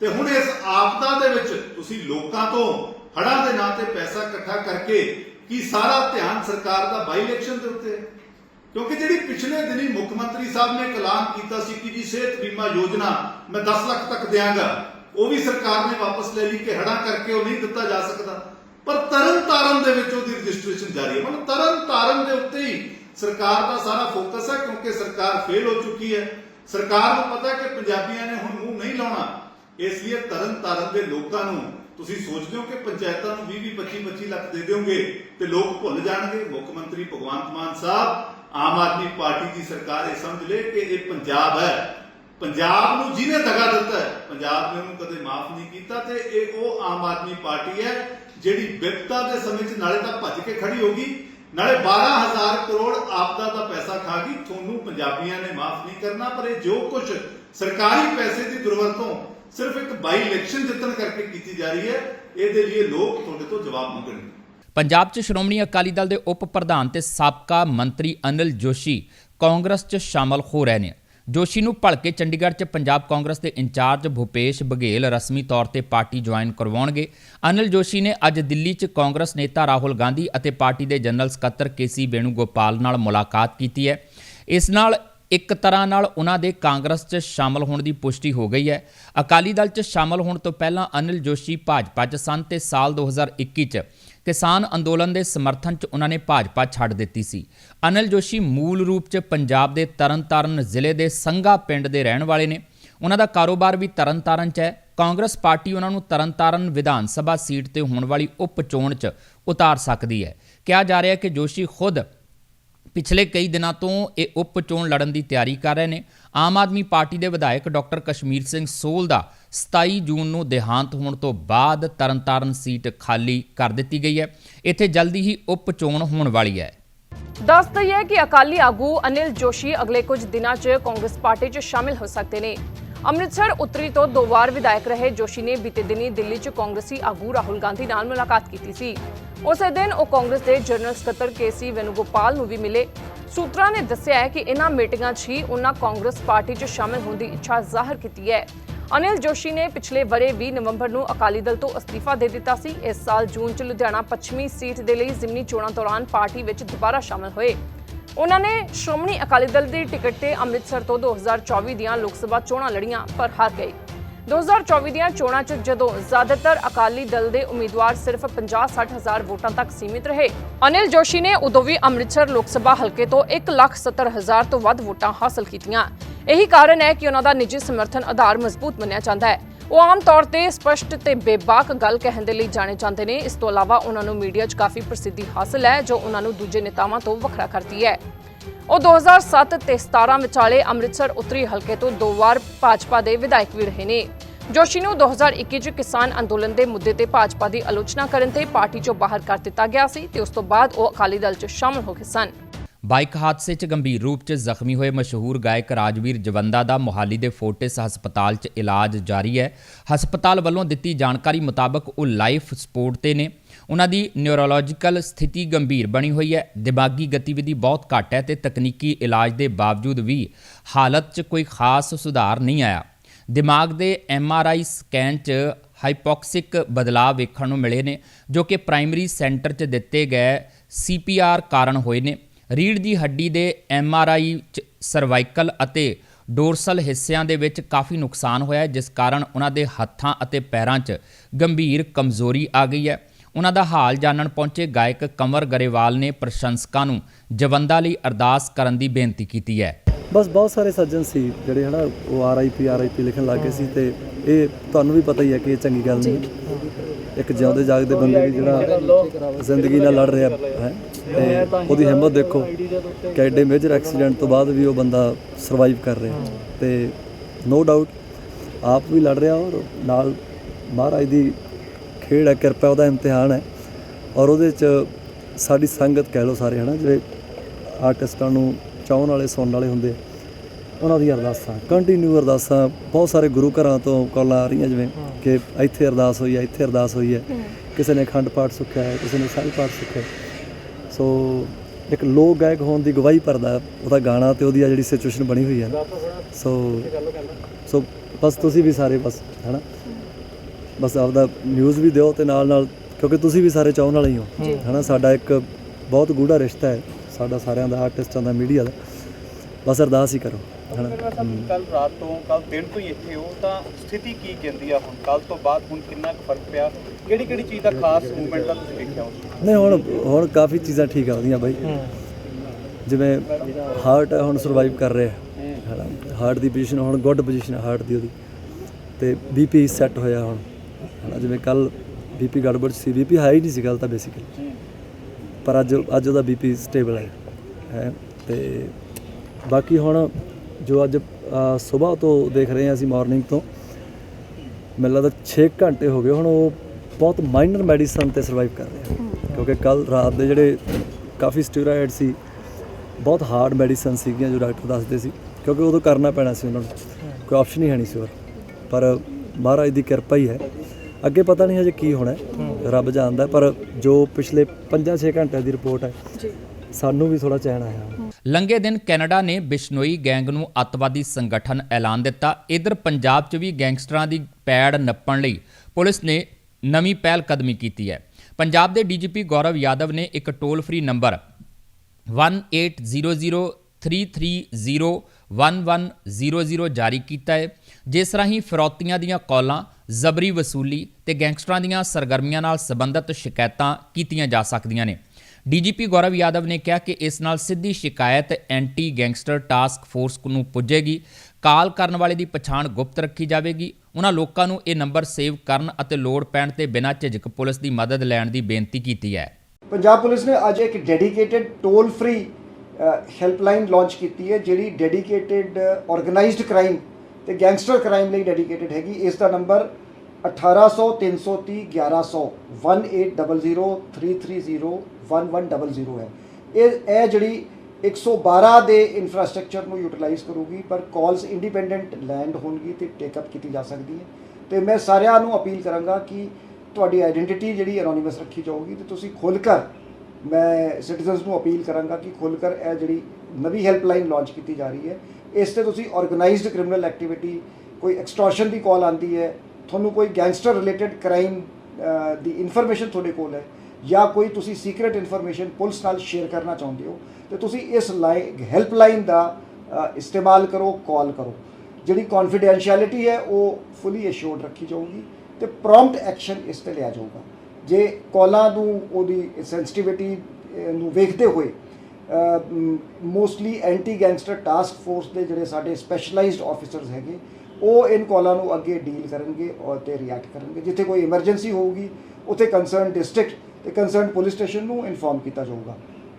ਤੇ ਹੁਣ ਇਸ ਆਪਦਾ ਦੇ ਵਿੱਚ ਤੁਸੀਂ ਲੋਕਾਂ ਤੋਂ ਹੜਾਂ ਦੇ ਨਾਂ ਤੇ ਪੈਸਾ ਇਕੱਠਾ ਕਰਕੇ ਕੀ ਸਾਰਾ ਧਿਆਨ ਸਰਕਾਰ ਦਾ ਬਾਈ ਇਲੈਕਸ਼ਨ ਦੇ ਉੱਤੇ? ਹੈ ਕਿਉਂਕਿ ਜਿਹੜੀ ਪਿਛਲੇ ਦਿਨੀ ਮੁੱਖ ਮੰਤਰੀ ਸਾਹਿਬ ਨੇ ਐਲਾਨ ਕੀਤਾ ਸੀ ਕਿ ਜੀ ਸਿਹਤ ਬੀਮਾ ਯੋਜਨਾ ਮੈਂ 10 ਲੱਖ ਤੱਕ ਦਿਆਂਗਾ, ਉਹ ਵੀ ਸਰਕਾਰ ਨੇ ਵਾਪਸ ਲੈ ਲਈ ਕਿ ਹੜਾਂ ਕਰਕੇ ਉਹ ਨਹੀਂ ਦਿੱਤਾ ਜਾ ਸਕਦਾ। ਪਰ ਤਰਨ ਤਾਰਨ ਦੇ ਵਿੱਚ ਉਹਦੀ ਰਜਿਸਟ੍ਰੇਸ਼ਨ ਜਾਰੀ ਹੈ। ਮਤਲਬ ਤਰਨ ਤਾਰਨ ਦੇ ਉੱਤੇ ਹੀ ਸਰਕਾਰ ਦਾ ਸਾਰਾ ਫੋਕਸ ਹੈ ਕਿਉਂਕਿ ਸਰਕਾਰ ਫੇਲ ਹੋ ਚੁੱਕੀ ਹੈ। ਸਰਕਾਰ ਨੂੰ ਪਤਾ ਕਿ ਪੰਜਾਬੀਆਂ ਨੇ ਹੁਣ ਮੂੰਹ ਨਹੀਂ ਲਾਉਣਾ। ਇਸ ਲਈ ਤਰਨ ਤਾਰਨ ਦੇ ਲੋਕਾਂ ਨੂੰ ਤੁਸੀਂ ਸੋਚਦੇ ਹੋ ਕਿ ਪੰਚਾਇਤਾਂ ਨੂੰ 20 20 25 25 ਲੱਖ ਦੇ ਦਿਓਗੇ ਤੇ ਲੋਕ ਭੁੱਲ ਜਾਣਗੇ? ਮੁੱਖ ਮੰਤਰੀ ਭਗਵੰਤ ਮਾਨ ਸਾਹਿਬ, ਆਮ ਆਦਮੀ ਪਾਰਟੀ ਦੀ ਸਰਕਾਰ ਇਹ ਸਮਝ ਲੇ ਕਿ ਇਹ ਪੰਜਾਬ ਹੈ। ਪੰਜਾਬ ਨੂੰ ਜਿਹਨੇ ਦਗਾ ਦਿੱਤਾ ਪੰਜਾਬ ਨੇ ਉਹਨੂੰ ਕਦੇ ਮਾਫ ਨਹੀਂ ਕੀਤਾ ਤੇ ਇਹ ਉਹ ਆਮ ਆਦਮੀ ਪਾਰਟੀ ਹੈ ਜਿਹੜੀ ਵਿਪਤਾ ਦੇ ਸਮੇਂ 'ਚ ਨਾਲੇ ਤਾਂ ਭੱਜ ਕੇ ਖੜੀ ਹੋ ਗਈ ਨਾਲੇ 12000 ਕਰੋੜ ਆਪਦਾ ਦਾ ਪੈਸਾ ਖਾ ਗਈ, ਤੁਹਾਨੂੰ ਪੰਜਾਬੀਆਂ ਨੇ ਮਾਫ ਨਹੀਂ ਕਰਨਾ, ਪਰ ਇਹ ਜੋ ਕੁਝ ਸਰਕਾਰੀ ਪੈਸੇ ਦੀ ਦੁਰਵਰਤੋਂ ਸਿਰਫ ਇੱਕ ਬਾਈ ਇਲੈਕਸ਼ਨ ਜਿੱਤਣ ਕਰਕੇ ਕੀਤੀ ਜਾ ਰਹੀ ਹੈ, ਇਹਦੇ ਲਈ ਲੋਕ ਤੁਹਾਡੇ ਤੋਂ ਜਵਾਬ ਮੰਗਣਗੇ। ਪੰਜਾਬ 'ਚ ਸ਼੍ਰੋਮਣੀ ਅਕਾਲੀ ਦਲ ਦੇ ਉਪ ਪ੍ਰਧਾਨ ਤੇ ਸਾਬਕਾ ਮੰਤਰੀ ਅਨਿਲ ਜੋਸ਼ੀ ਕਾਂਗਰਸ 'ਚ ਸ਼ਾਮਲ ਹੋ ਰਹੇ ਨੇ। ਜੋਸ਼ੀ ਨੂੰ ਭਲਕੇ ਚੰਡੀਗੜ੍ਹ 'ਚ ਪੰਜਾਬ ਕਾਂਗਰਸ ਦੇ ਇੰਚਾਰਜ ਭੁਪੇਸ਼ ਬਘੇਲ ਰਸਮੀ ਤੌਰ ਤੇ ਪਾਰਟੀ ਜੁਆਇਨ ਕਰਵਾਉਣਗੇ। ਅਨਿਲ ਜੋਸ਼ੀ ਨੇ ਅੱਜ ਦਿੱਲੀ 'ਚ ਕਾਂਗਰਸ ਨੇਤਾ ਰਾਹੁਲ ਗਾਂਧੀ ਅਤੇ ਪਾਰਟੀ ਦੇ ਜਨਰਲ ਸਕੱਤਰ ਕੇਸੀ ਵੇਣੂਗੋਪਾਲ ਨਾਲ ਮੁਲਾਕਾਤ ਕੀਤੀ ਹੈ। ਇਸ ਨਾਲ ਇੱਕ ਤਰ੍ਹਾਂ ਨਾਲ ਉਹਨਾਂ ਦੇ ਕਾਂਗਰਸ 'ਚ ਸ਼ਾਮਲ ਹੋਣ ਦੀ ਪੁਸ਼ਟੀ ਹੋ ਗਈ ਹੈ। ਅਕਾਲੀ ਦਲ 'ਚ ਸ਼ਾਮਲ ਹੋਣ ਤੋਂ ਪਹਿਲਾਂ ਅਨਿਲ ਜੋਸ਼ੀ ਭਾਜਪਾ 'ਚ ਸਨ ਤੇ ਸਾਲ 2021 'ਚ ਕਿਸਾਨ ਅੰਦੋਲਨ ਦੇ ਸਮਰਥਨ 'ਚ ਉਹਨਾਂ ਨੇ ਭਾਜਪਾ ਛੱਡ ਦਿੱਤੀ ਸੀ। ਅਨਿਲ ਜੋਸ਼ੀ ਮੂਲ ਰੂਪ 'ਚ ਪੰਜਾਬ ਦੇ ਤਰਨਤਾਰਨ ਜ਼ਿਲ੍ਹੇ ਦੇ ਸੰਘਾ ਪਿੰਡ ਦੇ ਰਹਿਣ ਵਾਲੇ ਨੇ। ਉਹਨਾਂ ਦਾ ਕਾਰੋਬਾਰ ਵੀ ਤਰਨਤਾਰਨ 'ਚ ਹੈ। ਕਾਂਗਰਸ ਪਾਰਟੀ ਉਹਨਾਂ ਨੂੰ ਤਰਨਤਾਰਨ ਵਿਧਾਨ ਸਭਾ ਸੀਟ ਤੇ ਹੋਣ ਵਾਲੀ ਉਪ ਚੋਣ 'ਚ ਉਤਾਰ ਸਕਦੀ ਹੈ। ਕਿਹਾ ਜਾ ਰਿਹਾ ਹੈ ਕਿ ਜੋਸ਼ੀ ਖੁਦ ਪਿਛਲੇ ਕਈ ਦਿਨਾਂ ਤੋਂ ਇਹ ਉਪ ਚੋਣ ਲੜਨ ਦੀ ਤਿਆਰੀ ਕਰ ਰਹੇ ਨੇ। ਆਮ ਆਦਮੀ ਪਾਰਟੀ ਦੇ ਵਿਧਾਇਕ ਡਾਕਟਰ ਕਸ਼ਮੀਰ ਸਿੰਘ ਸੋਲ ਦਾ 27 ਜੂਨ ਨੂੰ ਦੇਹਾਂਤ ਹੋਣ ਤੋਂ ਬਾਅਦ ਤਰਨਤਾਰਨ ਸੀਟ ਖਾਲੀ ਕਰ ਦਿੱਤੀ ਗਈ ਹੈ। ਇੱਥੇ ਜਲਦੀ ਹੀ ਉਪ ਚੋਣ ਹੋਣ ਵਾਲੀ ਹੈ। ਦੱਸ ਦਈਏ ਕਿ ਅਕਾਲੀ ਆਗੂ ਅਨਿਲ ਜੋਸ਼ੀ ਅਗਲੇ ਕੁਝ ਦਿਨਾਂ 'ਚ ਕਾਂਗਰਸ ਪਾਰਟੀ 'ਚ ਸ਼ਾਮਿਲ ਹੋ ਸਕਦੇ ਨੇ। ਅੰਮ੍ਰਿਤਸਰ ਉੱਤਰੀ ਤੋਂ ਦੋ ਵਾਰ ਵਿਧਾਇਕ ਰਹੇ ਜੋਸ਼ੀ ਨੇ ਬੀਤੇ ਦਿਨੀ ਦਿੱਲੀ 'ਚ ਕਾਂਗਰਸੀ ਆਗੂ ਰਾਹੁਲ ਗਾਂਧੀ ਨਾਲ ਮੁਲਾਕਾਤ ਕੀਤੀ ਸੀ। ਉਸੇ ਦਿਨ ਉਹ ਕਾਂਗਰਸ ਦੇ ਜਨਰਲ ਸਕੱਤਰ ਕੇਸੀ ਵੈਨੂਗੋਪਾਲ ਨੂੰ ਵੀ ਮਿਲੇ। ਸੂਤਰਾਂ ਨੇ ਦੱਸਿਆ ਹੈ ਕਿ ਇਨ੍ਹਾਂ ਮੀਟਿੰਗਾਂ 'ਚ ਹੀ ਉਹਨਾਂ ਕਾਂਗਰਸ ਪਾਰਟੀ 'ਚ ਸ਼ਾਮਿਲ ਹੋਣ ਦੀ ਇੱਛਾ ਜ਼ਾਹਰ ਕੀਤੀ ਹੈ। ਅਨਿਲ ਜੋਸ਼ੀ ਨੇ ਪਿਛਲੇ ਵਰੇ 20 ਨਵੰਬਰ ਨੂੰ ਅਕਾਲੀ ਦਲ ਤੋਂ ਅਸਤੀਫਾ ਦੇ ਦਿੱਤਾ ਸੀ। ਇਸ ਸਾਲ ਜੂਨ 'ਚ ਲੁਧਿਆਣਾ ਪੱਛਮੀ ਸੀਟ ਦੇ ਲਈ ਜ਼ਿਮਨੀ ਚੋਣਾਂ ਦੌਰਾਨ ਪਾਰਟੀ ਵਿੱਚ ਦੁਬਾਰਾ ਸ਼ਾਮਲ ਹੋਏ। ਉਹਨਾਂ ਨੇ ਸ਼੍ਰੋਮਣੀ ਅਕਾਲੀ ਦਲ ਦੀ ਟਿਕਟ ਤੇ ਅੰਮ੍ਰਿਤਸਰ ਤੋਂ 2024 ਦੀਆਂ ਲੋਕ ਸਭਾ ਚੋਣਾਂ ਲੜੀਆਂ, ਪਰ ਹਾਰ ਗਏ। 2024 ਦੀਆਂ ਚੋਣਾਂ 'ਚ ਜਦੋਂ ਜ਼ਿਆਦਾਤਰ ਅਕਾਲੀ ਦਲ ਦੇ ਉਮੀਦਵਾਰ ਸਿਰਫ 50-60 ਹਜ਼ਾਰ ਵੋਟਾਂ ਤੱਕ ਸੀਮਿਤ ਰਹੇ ਅਨਿਲ ਜੋਸ਼ੀ ਨੇ ਉਦੋਂ ਵੀ ਅੰਮ੍ਰਿਤਸਰ ਲੋਕ ਸਭਾ ਹਲਕੇ ਤੋਂ 1,70 ਹਜ਼ਾਰ ਤੋਂ ਵੱਧ ਵੋਟਾਂ ਹਾਸਲ ਕੀਤੀਆਂ। ਇਹੀ ਕਾਰਨ ਹੈ ਕਿ ਉਹਨਾਂ ਦਾ ਨਿੱਜੀ ਸਮਰਥਨ ਆਧਾਰ ਮਜ਼ਬੂਤ ਮੰਨਿਆ ਜਾਂਦਾ ਹੈ। ਉਹ ਆਮ ਤੌਰ ਤੇ ਸਪਸ਼ਟ ਤੇ ਬੇਬਾਕ ਗੱਲ ਕਹਿਣ ਦੇ ਲਈ ਜਾਣੇ ਜਾਂਦੇ ਨੇ। ਇਸ ਤੋਂ ਇਲਾਵਾ ਉਹਨਾਂ ਨੂੰ ਮੀਡੀਆ 'ਚ ਕਾਫੀ ਪ੍ਰਸਿੱਧੀ ਹਾਸਲ ਹੈ, ਜੋ ਉਹਨਾਂ ਨੂੰ ਦੂਜੇ ਨੇਤਾਵਾਂ ਤੋਂ ਵੱਖਰਾ ਕਰਦੀ ਹੈ। ਉਹ 2007 ਤੇ 17 ਵਿਚਾਲੇ ਅੰਮ੍ਰਿਤਸਰ ਉੱਤਰੀ ਹਲਕੇ ਤੋਂ ਦੋ ਵਾਰ ਭਾਜਪਾ ਦੇ ਵਿਧਾਇਕ ਵੀ ਰਹੇ ਨੇ। ਜੋਸ਼ੀ ਨੂੰ 2021 ਚ ਕਿਸਾਨ ਅੰਦੋਲਨ ਦੇ ਮੁੱਦੇ ਤੇ ਭਾਜਪਾ ਦੀ ਆਲੋਚਨਾ ਕਰਨ ਤੇ ਪਾਰਟੀ ਚੋਂ ਬਾਹਰ ਕਰ ਦਿੱਤਾ ਗਿਆ ਸੀ ਤੇ ਉਸ ਤੋਂ ਬਾਅਦ ਉਹ ਅਕਾਲੀ ਦਲ 'ਚ ਸ਼ਾਮਲ ਹੋ ਗਏ ਸਨ। ਬਾਈਕ ਹਾਦਸੇ 'ਚ ਗੰਭੀਰ ਰੂਪ 'ਚ ਜ਼ਖਮੀ ਹੋਏ ਮਸ਼ਹੂਰ ਗਾਇਕ ਰਾਜਵੀਰ ਜਵੰਦਾ ਦਾ ਮੋਹਾਲੀ ਦੇ ਫੋਰਟਿਸ ਹਸਪਤਾਲ 'ਚ ਇਲਾਜ ਜਾਰੀ ਹੈ। ਹਸਪਤਾਲ ਵੱਲੋਂ ਦਿੱਤੀ ਜਾਣਕਾਰੀ ਮੁਤਾਬਕ ਉਹ ਲਾਈਫ ਸਪੋਰਟ ਤੇ ਨੇ। ਉਹਨਾਂ ਦੀ ਨਿਊਰੋਲੋਜੀਕਲ ਸਥਿਤੀ ਗੰਭੀਰ ਬਣੀ ਹੋਈ ਹੈ। ਦਿਮਾਗੀ ਗਤੀਵਿਧੀ ਬਹੁਤ ਘੱਟ ਹੈ ਤੇ ਤਕਨੀਕੀ ਇਲਾਜ ਦੇ ਬਾਵਜੂਦ ਵੀ ਹਾਲਤ 'ਚ ਕੋਈ ਖਾਸ ਸੁਧਾਰ ਨਹੀਂ ਆਇਆ। ਦਿਮਾਗ ਦੇ ਐਮਆਰਆਈ ਸਕੈਨ 'ਚ ਹਾਈਪੋਕਸਿਕ ਬਦਲਾਅ ਵੇਖਣ ਨੂੰ ਮਿਲੇ ਨੇ, ਜੋ ਕਿ ਪ੍ਰਾਇਮਰੀ ਸੈਂਟਰ 'ਚ ਦਿੱਤੇ ਗਏ ਸੀਪੀਆਰ ਕਾਰਨ ਹੋਏ ਨੇ। ਰੀੜ ਦੀ ਹੱਡੀ ਦੇ ਐਮਆਰਆਈ 'ਚ ਸਰਵਾਈਕਲ ਅਤੇ ਡੋਰਸਲ ਹਿੱਸਿਆਂ ਦੇ ਵਿੱਚ ਕਾਫੀ ਨੁਕਸਾਨ ਹੋਇਆ ਜਿਸ ਕਾਰਨ ਉਹਨਾਂ ਦੇ ਹੱਥਾਂ ਅਤੇ ਪੈਰਾਂ 'ਚ ਗੰਭੀਰ ਕਮਜ਼ੋਰੀ ਆ ਗਈ ਹੈ। ਉਹਨਾਂ ਦਾ ਹਾਲ ਜਾਣਨ ਪਹੁੰਚੇ ਗਾਇਕ ਕੰਵਰ ਗਰੇਵਾਲ ਨੇ ਪ੍ਰਸ਼ੰਸਕਾਂ ਨੂੰ ਜਵੰਦਾ ਲਈ ਅਰਦਾਸ ਕਰਨ ਦੀ ਬੇਨਤੀ ਕੀਤੀ ਹੈ। ਬਸ ਬਹੁਤ ਸਾਰੇ ਸੱਜਣ ਸੀ ਜਿਹੜੇ ਹਨਾ, ਉਹ R I P, R I ਪੀ ਲਿਖਣ ਲੱਗ ਗਏ ਸੀ ਤੇ ਇਹ ਤੁਹਾਨੂੰ ਵੀ ਪਤਾ ਹੀ ਹੈ ਕਿ ਇਹ ਚੰਗੀ ਗੱਲ ਨਹੀਂ ਇੱਕ ਜਿਉਂਦੇ ਜਾਗਦੇ ਬੰਦੇ ਦੀ ਜਿਹੜਾ ਜ਼ਿੰਦਗੀ ਨਾਲ ਲੜ ਰਿਹਾ ਹੈ। ਤੇ ਉਹਦੀ ਹਿੰਮਤ ਦੇਖੋ ਕਿ ਐਡੇ ਮੇਜਰ ਐਕਸੀਡੈਂਟ ਤੋਂ ਬਾਅਦ ਵੀ ਉਹ ਬੰਦਾ ਸਰਵਾਈਵ ਕਰ ਰਿਹਾ। ਤੇ ਨੋ ਡਾਊਟ ਆਪ ਵੀ ਲੜ ਰਿਹਾ ਔਰ ਨਾਲ ਮਹਾਰਾਜ ਦੀ ਖੇਡ ਹੈ ਕਿਰਪਾ ਉਹਦਾ ਇਮਤਿਹਾਨ ਹੈ। ਔਰ ਉਹਦੇ ਚ ਸਾਡੀ ਸੰਗਤ ਕਹਿ ਲਓ ਸਾਰੇ ਹਨਾ ਜਿਹੜੇ ਆਰਟਿਸਟਾਂ ਨੂੰ ਚਾਹਣ ਵਾਲੇ ਸੁਣਨ ਵਾਲੇ ਹੁੰਦੇ ਉਹਨਾਂ ਦੀ ਅਰਦਾਸਾਂ। ਕੰਟੀਨਿਊ ਅਰਦਾਸਾਂ। ਬਹੁਤ ਸਾਰੇ ਗੁਰੂ ਘਰਾਂ ਤੋਂ ਕਾਲਾਂ ਆ ਰਹੀਆਂ ਜਿਵੇਂ ਕਿ ਇੱਥੇ ਅਰਦਾਸ ਹੋਈ ਹੈ ਇੱਥੇ ਅਰਦਾਸ ਹੋਈ ਹੈ। ਕਿਸੇ ਨੇ ਅਖੰਡ ਪਾਠ ਸੁੱਖਿਆ ਹੈ ਕਿਸੇ ਨੇ ਸਾਈ ਪਾਠ ਸੁੱਖਿਆ ਹੈ। ਸੋ ਇੱਕ ਲੋਕ ਗਾਇਕ ਹੋਣ ਦੀ ਗਵਾਹੀ ਭਰਦਾ ਉਹਦਾ ਗਾਣਾ ਤੇ ਉਹਦੀ ਆ ਜਿਹੜੀ ਸਿਚੁਏਸ਼ਨ ਬਣੀ ਹੋਈ ਹੈ। ਨਾ ਸੋ ਸੋ ਬਸ ਤੁਸੀਂ ਵੀ ਸਾਰੇ ਬਸ ਹੈਨਾ? ਬਸ ਆਪਦਾ ਨਿਊਜ਼ ਵੀ ਦਿਓ ਤੇ ਨਾਲ ਨਾਲ ਕਿਉਂਕਿ ਤੁਸੀਂ ਵੀ ਸਾਰੇ ਚਾਹਣ ਵਾਲੇ ਹੀ ਹੋ ਹੈਨਾ? ਸਾਡਾ ਇੱਕ ਬਹੁਤ ਗੂੜਾ ਰਿਸ਼ਤਾ ਹੈ ਸਾਡਾ ਸਾਰਿਆਂ ਦਾ ਆਰਟਿਸਟਾਂ ਦਾ ਮੀਡੀਆ ਦਾ। ਬਸ ਅਰਦਾਸ ਹੀ ਕਰੋ। ਹੈਨਾ ਕੱਲ ਰਾਤ ਤੋਂ ਕੱਲ ਦਿਨ ਤੋਂ ਹੀ ਇੱਥੇ ਹੋ ਤਾਂ ਸਥਿਤੀ ਕੀ ਕਹਿੰਦੀ ਆ ਹੁਣ? ਕੱਲ ਤੋਂ ਬਾਅਦ ਹੁਣ ਕਿੰਨਾ ਕੁ ਫ਼ਰਕ ਪਿਆ? ਕਿਹੜੀ ਕਿਹੜੀ ਚੀਜ਼ ਦਾ ਖਾਸ ਮੂਵਮੈਂਟ ਦਾ ਤੁਸੀਂ ਦੇਖਿਆ ਉਸ ਨਹੀਂ ਹੁਣ ਹੁਣ ਕਾਫੀ ਚੀਜ਼ਾਂ ਠੀਕ ਆ ਉਹਦੀਆਂ ਬਾਈ ਜਿਵੇਂ ਹਾਰਟ ਹੁਣ ਸਰਵਾਈਵ ਕਰ ਰਿਹਾ। ਹੈ। ਹਾਰਟ ਦੀ ਪੋਜੀਸ਼ਨ ਹੁਣ ਗੁੱਡ ਪੋਜੀਸ਼ਨ ਹੈ ਹਾਰਟ ਦੀ ਉਹਦੀ। ਤੇ ਬੀਪੀ ਸੈੱਟ ਹੋਇਆ ਹੁਣ। ਹਨਾ? ਜਿਵੇਂ ਕੱਲ ਬੀਪੀ ਗੜਬੜ ਸੀ। ਬੀਪੀ ਹਾਈ ਨਹੀਂ ਸੀ ਗੱਲ ਤਾਂ ਬੇਸਿਕਲੀ ਪਰ ਅੱਜ ਅੱਜ ਉਹਦਾ ਬੀਪੀ ਸਟੇਬਲ ਹੈ। ਹੈ? ਤੇ ਬਾਕੀ ਹੁਣ ਜੋ ਅੱਜ ਸਵੇਰ ਤੋਂ ਦੇਖ ਰਹੇ ਹਾਂ ਅਸੀਂ ਮਾਰਨਿੰਗ ਤੋਂ। ਮੈਨੂੰ ਲੱਗਦਾ 6 ਘੰਟੇ ਹੋ ਗਏ ਹੁਣ ਉਹ ਬਹੁਤ ਮਾਈਨਰ ਮੈਡੀਸਨ ਤੇ ਸਰਵਾਈਵ ਕਰ ਰਿਹਾ। ਕਿਉਂਕਿ ਕੱਲ ਰਾਤ ਦੇ ਜਿਹੜੇ ਕਾਫੀ ਸਟੀਰੋਇਡ ਸੀ ਬਹੁਤ ਹਾਰਡ ਮੈਡੀਸਨ ਸੀਗੀਆਂ ਜੋ ਡਾਕਟਰ ਦੱਸਦੇ ਸੀ। ਕਿਉਂਕਿ ਉਦੋਂ ਕਰਨਾ ਪੈਣਾ ਸੀ ਉਹਨਾਂ ਨੂੰ। ਕੋਈ ਆਪਸ਼ਨ ਹੀ ਹੈ ਨਹੀਂ ਸੀ ਹੋਰ। ਪਰ ਮਹਾਰਾਜ ਦੀ ਕਿਰਪਾ ਹੀ ਹੈ। ਅੱਗੇ ਪਤਾ ਨਹੀਂ ਹਜੇ ਕੀ ਹੋਣਾ। ਰੱਬ ਜਾਣਦਾ ਪਰ ਜੋ ਪਿਛਲੇ 5-6 ਘੰਟਿਆਂ ਦੀ ਰਿਪੋਰਟ ਹੈ ਸਾਨੂੰ ਵੀ ਥੋੜਾ ਚੈਨ ਆਇਆ। ਲੰਘੇ ਦਿਨ ਕੈਨੇਡਾ ਨੇ ਬਿਸ਼ਨੋਈ ਗੈਂਗ ਨੂੰ ਅੱਤਵਾਦੀ ਸੰਗਠਨ ਐਲਾਨ ਦਿੱਤਾ। ਇਧਰ ਪੰਜਾਬ 'ਚ ਵੀ ਗੈਂਗਸਟਰਾਂ ਦੀ ਪੈੜ ਨੱਪਣ ਲਈ ਪੁਲਿਸ ਨੇ ਨਵੀਂ ਪਹਿਲ ਕਦਮੀ ਕੀਤੀ ਹੈ। ਪੰਜਾਬ ਦੇ ਡੀਜੀਪੀ ਗੌਰਵ ਯਾਦਵ ਨੇ ਇੱਕ ਟੋਲ ਫ੍ਰੀ ਨੰਬਰ 180033011100 ਜਾਰੀ ਕੀਤਾ ਹੈ, ਜਿਸ ਰਾਹੀਂ ਫਿਰੌਤੀਆਂ ਦੀਆਂ ਕਾਲਾਂ, ਜ਼ਬਰੀ ਵਸੂਲੀ ਤੇ ਗੈਂਗਸਟਰਾਂ ਦੀਆਂ ਸਰਗਰਮੀਆਂ ਨਾਲ ਸੰਬੰਧਿਤ ਸ਼ਿਕਾਇਤਾਂ ਕੀਤੀਆਂ ਜਾ ਸਕਦੀਆਂ ਨੇ। ਡੀਜੀਪੀ ਗੌਰਵ ਯਾਦਵ ਨੇ ਕਿਹਾ ਕਿ ਇਸ ਨਾਲ ਸਿੱਧੀ ਸ਼ਿਕਾਇਤ ਐਂਟੀ ਗੈਂਗਸਟਰ ਟਾਸਕ ਫੋਰਸ ਨੂੰ ਪੁੱਜੇਗੀ। ਕਾਲ ਕਰਨ ਵਾਲੇ ਦੀ ਪਛਾਣ ਗੁਪਤ ਰੱਖੀ ਜਾਵੇਗੀ। ਉਹਨਾਂ ਲੋਕਾਂ ਨੂੰ ਇਹ ਨੰਬਰ ਸੇਵ ਕਰਨ ਅਤੇ ਲੋੜ ਪੈਣ ਤੇ ਬਿਨਾਂ ਝਿਜਕ ਪੁਲਿਸ ਦੀ ਮਦਦ ਲੈਣ ਦੀ ਬੇਨਤੀ ਕੀਤੀ ਹੈ। ਪੰਜਾਬ ਪੁਲਿਸ ਨੇ ਅੱਜ ਇੱਕ dedicated toll free helpline launch ਕੀਤੀ ਹੈ, ਜਿਹੜੀ ਡੈਡੀਕੇਟਿਡ ਆਰਗੇਨਾਈਜ਼ਡ ਕ੍ਰਾਈਮ ਤੇ ਗੈਂਗਸਟਰ ਕ੍ਰਾਈਮ ਲਈ ਡੈਡੀਕੇਟਿਡ ਹੈਗੀ। ਇਸ ਦਾ ਨੰਬਰ 1800 330 1100 180033011100 ਹੈ। ਇਹ ਇਹ ਜਿਹੜੀ 112 ਦੇ ਇਨਫਰਾਸਟ੍ਰਕਚਰ ਨੂੰ ਯੂਟਿਲਾਈਜ਼ ਕਰੂਗੀ, ਪਰ ਕਾਲਸ ਇੰਡੀਪੈਂਡੈਂਟ ਲੈਂਡ ਹੋਣਗੀ ਤੇ ਟੇਕ ਅਪ ਕੀਤੀ ਜਾ ਸਕਦੀ ਹੈ। ਤੇ ਮੈਂ ਸਾਰਿਆਂ ਨੂੰ ਅਪੀਲ ਕਰਾਂਗਾ ਕਿ ਤੁਹਾਡੀ ਆਇਡੈਂਟੀਟੀ ਜਿਹੜੀ ਐਨੋਨਿਮਸ ਰੱਖੀ ਜਾਊਗੀ ਤੇ ਤੁਸੀਂ ਖੁੱਲ੍ਹ ਕਰ। ਮੈਂ ਸਿਟੀਜ਼ਨਸ ਨੂੰ ਅਪੀਲ ਕਰਾਂਗਾ ਕਿ ਖੁੱਲ੍ਹ ਕਰ, ਇਹ ਜਿਹੜੀ ਨਵੀਂ ਹੈਲਪਲਾਈਨ ਲਾਂਚ ਕੀਤੀ ਜਾ ਰਹੀ ਹੈ, ਇਸ ਤੇ ਤੁਸੀਂ ਆਰਗੇਨਾਈਜ਼ਡ ਕ੍ਰਿਮੀਨਲ ਐਕਟੀਵਿਟੀ ਕੋਈ ਐਕਸਟੋਰਸ਼ਨ ਦੀ ਕਾਲ ਆਂਦੀ ਹੈ, ਤੁਹਾਨੂੰ ਕੋਈ ਗੈਂਗਸਟਰ ਰਿਲੇਟਡ ਕ੍ਰਾਈਮ ਦੀ ਇਨਫੋਰਮੇਸ਼ਨ ਤੁਹਾਡੇ ਕੋਲ ਹੈ ਜਾਂ ਕੋਈ ਤੁਸੀਂ ਸੀਕ੍ਰੀਟ ਇਨਫੋਰਮੇਸ਼ਨ ਪੁਲਿਸ ਨਾਲ ਸ਼ੇਅਰ ਕਰਨਾ ਚਾਹੁੰਦੇ ਹੋ, ਤੇ ਤੁਸੀਂ ਇਸ ਲਾਈਨ ਹੈਲਪਲਾਈਨ ਦਾ ਇਸਤੇਮਾਲ ਕਰੋ ਕਾਲ ਕਰੋ। ਜਿਹੜੀ ਕੌਨਫੀਡੈਂਸ਼ੀਅਲਿਟੀ ਹੈ, ਉਹ ਫੁੱਲੀ ਅਸ਼ੋਰਡ ਰੱਖੀ ਜਾਊਗੀ ਤੇ ਪ੍ਰੌਮਪਟ ਐਕਸ਼ਨ ਇਸ ਤੇ ਲਿਆ ਜਾਊਗਾ। ਜੇ ਕਾਲਾਂ ਨੂੰ ਉਹਦੀ ਸੈਂਸਿਟੀਵਿਟੀ ਨੂੰ ਵੇਖਦੇ ਹੋਏ mostly anti gangster task force ਦੇ ਜਿਹੜੇ ਸਾਡੇ ਸਪੈਸ਼ਲਾਈਜ਼ਡ ਆਫੀਸਰਸ ਹੈਗੇ, ਉਹ ਇਨ ਕਾਲਾਂ ਨੂੰ ਅੱਗੇ ਡੀਲ ਕਰਨਗੇ ਔਰ ਤੇ ਰਿਐਕਟ ਕਰਨਗੇ। ਜਿੱਥੇ ਕੋਈ ਐਮਰਜੈਂਸੀ ਹੋਊਗੀ, ਉੱਥੇ ਕੰਸਰਨ ਡਿਸਟ੍ਰਿਕਟ ਤੇ ਕੰਸਰਨ ਪੁਲਿਸ ਸਟੇਸ਼ਨ ਨੂੰ ਇਨਫੋਰਮ ਕੀਤਾ ਜਾਊਗਾ।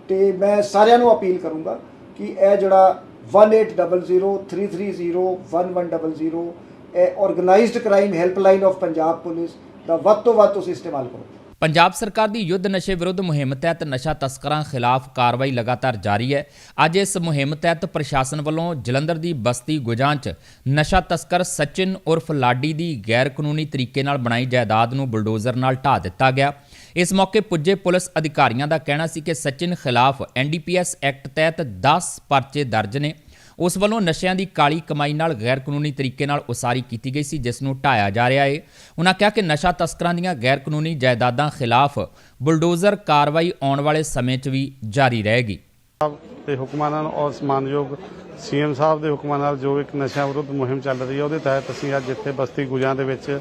ਤੇ ਮੈਂ ਸਾਰਿਆਂ ਨੂੰ ਅਪੀਲ ਕਰੂੰਗਾ ਕਿ ਇਹ ਜਿਹੜਾ 180033011100 ਇਹ organised crime helpline of Punjab police ਦਾ ਵੱਧ ਤੋਂ ਵੱਧ ਤੁਸੀਂ ਇਸਤੇਮਾਲ ਕਰੋ। ਪੰਜਾਬ ਸਰਕਾਰ ਦੀ ਯੁੱਧ ਨਸ਼ੇ ਵਿਰੁੱਧ ਮੁਹਿੰਮ ਤਹਿਤ ਨਸ਼ਾ ਤਸਕਰਾਂ ਖਿਲਾਫ ਕਾਰਵਾਈ ਲਗਾਤਾਰ ਜਾਰੀ ਹੈ। ਅੱਜ ਇਸ ਮੁਹਿੰਮ ਤਹਿਤ ਪ੍ਰਸ਼ਾਸਨ ਵੱਲੋਂ ਜਲੰਧਰ ਦੀ ਬਸਤੀ ਗੁਜਾਂ 'ਚ ਨਸ਼ਾ ਤਸਕਰ ਸਚਿਨ ਉਰਫ ਲਾਡੀ ਦੀ ਗੈਰ ਕਾਨੂੰਨੀ ਤਰੀਕੇ ਨਾਲ ਬਣਾਈ ਜਾਇਦਾਦ ਨੂੰ ਬੁਲਡੋਜ਼ਰ ਨਾਲ ਢਾਹ ਦਿੱਤਾ ਗਿਆ। ਇਸ ਮੌਕੇ ਪੁੱਜੇ ਪੁਲਿਸ ਅਧਿਕਾਰੀਆਂ ਦਾ ਕਹਿਣਾ ਸੀ ਕਿ ਸਚਿਨ ਖਿਲਾਫ ਐਨਡੀਪੀਐਸ ਐਕਟ ਤਹਿਤ 10 ਪਰਚੇ ਦਰਜ ਨੇ। ਉਸ ਵੱਲੋਂ ਨਸ਼ਿਆਂ ਦੀ ਕਾਲੀ ਕਮਾਈ ਨਾਲ ਗੈਰ ਕਾਨੂੰਨੀ ਤਰੀਕੇ ਨਾਲ ਉਸਾਰੀ ਕੀਤੀ ਗਈ ਸੀ, ਜਿਸ ਨੂੰ ਢਾਇਆ ਜਾ ਰਿਹਾ ਹੈ ਉਹਨਾਂ ਕਿਹਾ ਕਿ ਨਸ਼ਾ ਤਸਕਰਾਂ ਦੀਆਂ ਗੈਰ ਕਾਨੂੰਨੀ ਜਾਇਦਾਦਾਂ ਖਿਲਾਫ ਬੁਲਡੋਜ਼ਰ ਕਾਰਵਾਈ ਆਉਣ ਵਾਲੇ ਸਮੇਂ 'ਚ ਵੀ ਜਾਰੀ ਰਹੇਗੀ। ਸਾਹਿਬ ਹੁਕਮਾਂ ਨਾਲ ਔਰ ਸਨਮਾਨਯੋਗ ਸੀਐਮ ਸਾਹਿਬ ਦੇ ਹੁਕਮਾਂ ਨਾਲ ਜੋ ਇੱਕ ਨਸ਼ਾ ਵਿਰੁੱਧ ਮੁਹਿੰਮ ਚੱਲ ਰਹੀ ਹੈ, ਉਹਦੇ ਤਹਿਤ ਅਸੀਂ ਅੱਜ ਇੱਥੇ ਬਸਤੀ ਗੁਜਾਂ ਦੇ ਵਿੱਚ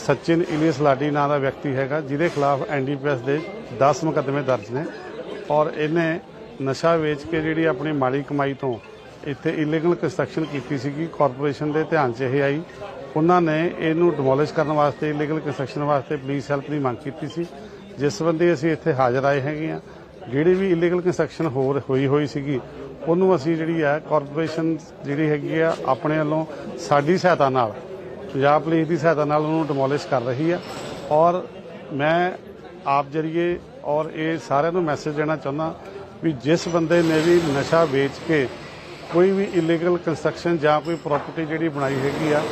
ਸਚਿਨ ਇਲੀਅਸ ਲਾਡੀ ਨਾਂ ਦਾ ਵਿਅਕਤੀ ਹੈਗਾ, ਜਿਹਦੇ ਖਿਲਾਫ ਐਨਡੀਪੀਐਸ ਦੇ 10 ਮੁਕੱਦਮੇ ਦਰਜ ਨੇ ਔਰ ਇਹਨੇ ਨਸ਼ਾ ਵੇਚ ਕੇ ਜਿਹੜੀ ਆਪਣੀ ਮਾੜੀ ਕਮਾਈ ਤੋਂ ਇੱਥੇ ਇਲੀਗਲ ਕੰਸਟਰਕਸ਼ਨ ਕੀਤੀ ਸੀਗੀ ਕਾਰਪੋਰੇਸ਼ਨ ਦੇ ਧਿਆਨ 'ਚ ਇਹ ਆਈ। ਉਹਨਾਂ ਨੇ ਇਹਨੂੰ ਡਿਮੋਲਿਸ਼ ਕਰਨ ਵਾਸਤੇ ਇਲੀਗਲ ਕੰਸਟਰਕਸ਼ਨ ਵਾਸਤੇ ਪੁਲਿਸ ਹੈਲਪ ਦੀ ਮੰਗ ਕੀਤੀ ਸੀ। ਜਿਸ ਸੰਬੰਧੀ ਅਸੀਂ ਇੱਥੇ ਹਾਜ਼ਰ ਆਏ ਹੈਗੇ ਆ ਜਿਹੜੀ ਵੀ ਇਲੀਗਲ ਕੰਸਟਰਕਸ਼ਨ ਹੋਰ ਹੋਈ ਹੋਈ ਸੀਗੀ, ਉਹਨੂੰ ਅਸੀਂ ਜਿਹੜੀ ਹੈ ਕਾਰਪੋਰੇਸ਼ਨ ਜਿਹੜੀ ਹੈਗੀ ਆ, ਆਪਣੇ ਵੱਲੋਂ ਸਾਡੀ ਸਹਾਇਤਾ ਨਾਲ ਪੰਜਾਬ ਪੁਲਿਸ ਦੀ ਸਹਾਇਤਾ ਨਾਲ ਉਹਨੂੰ ਡਿਮੋਲਿਸ਼ ਕਰ ਰਹੀ ਆ। ਔਰ ਮੈਂ ਆਪ ਜਰੀਏ ਔਰ ਇਹ ਸਾਰਿਆਂ ਨੂੰ ਮੈਸੇਜ ਦੇਣਾ ਚਾਹੁੰਦਾ ਵੀ ਜਿਸ ਬੰਦੇ ਨੇ ਵੀ ਨਸ਼ਾ ਵੇਚ ਕੇ ਕੋਈ ਵੀ ਇਲੀਗਲ ਕੰਸਟਰਕਸ਼ਨ ਜਾਂ ਕੋਈ ਪ੍ਰਾਪਰਟੀ ਜਿਹੜੀ ਬਣਾਈ ਹੈਗੀ ਆ,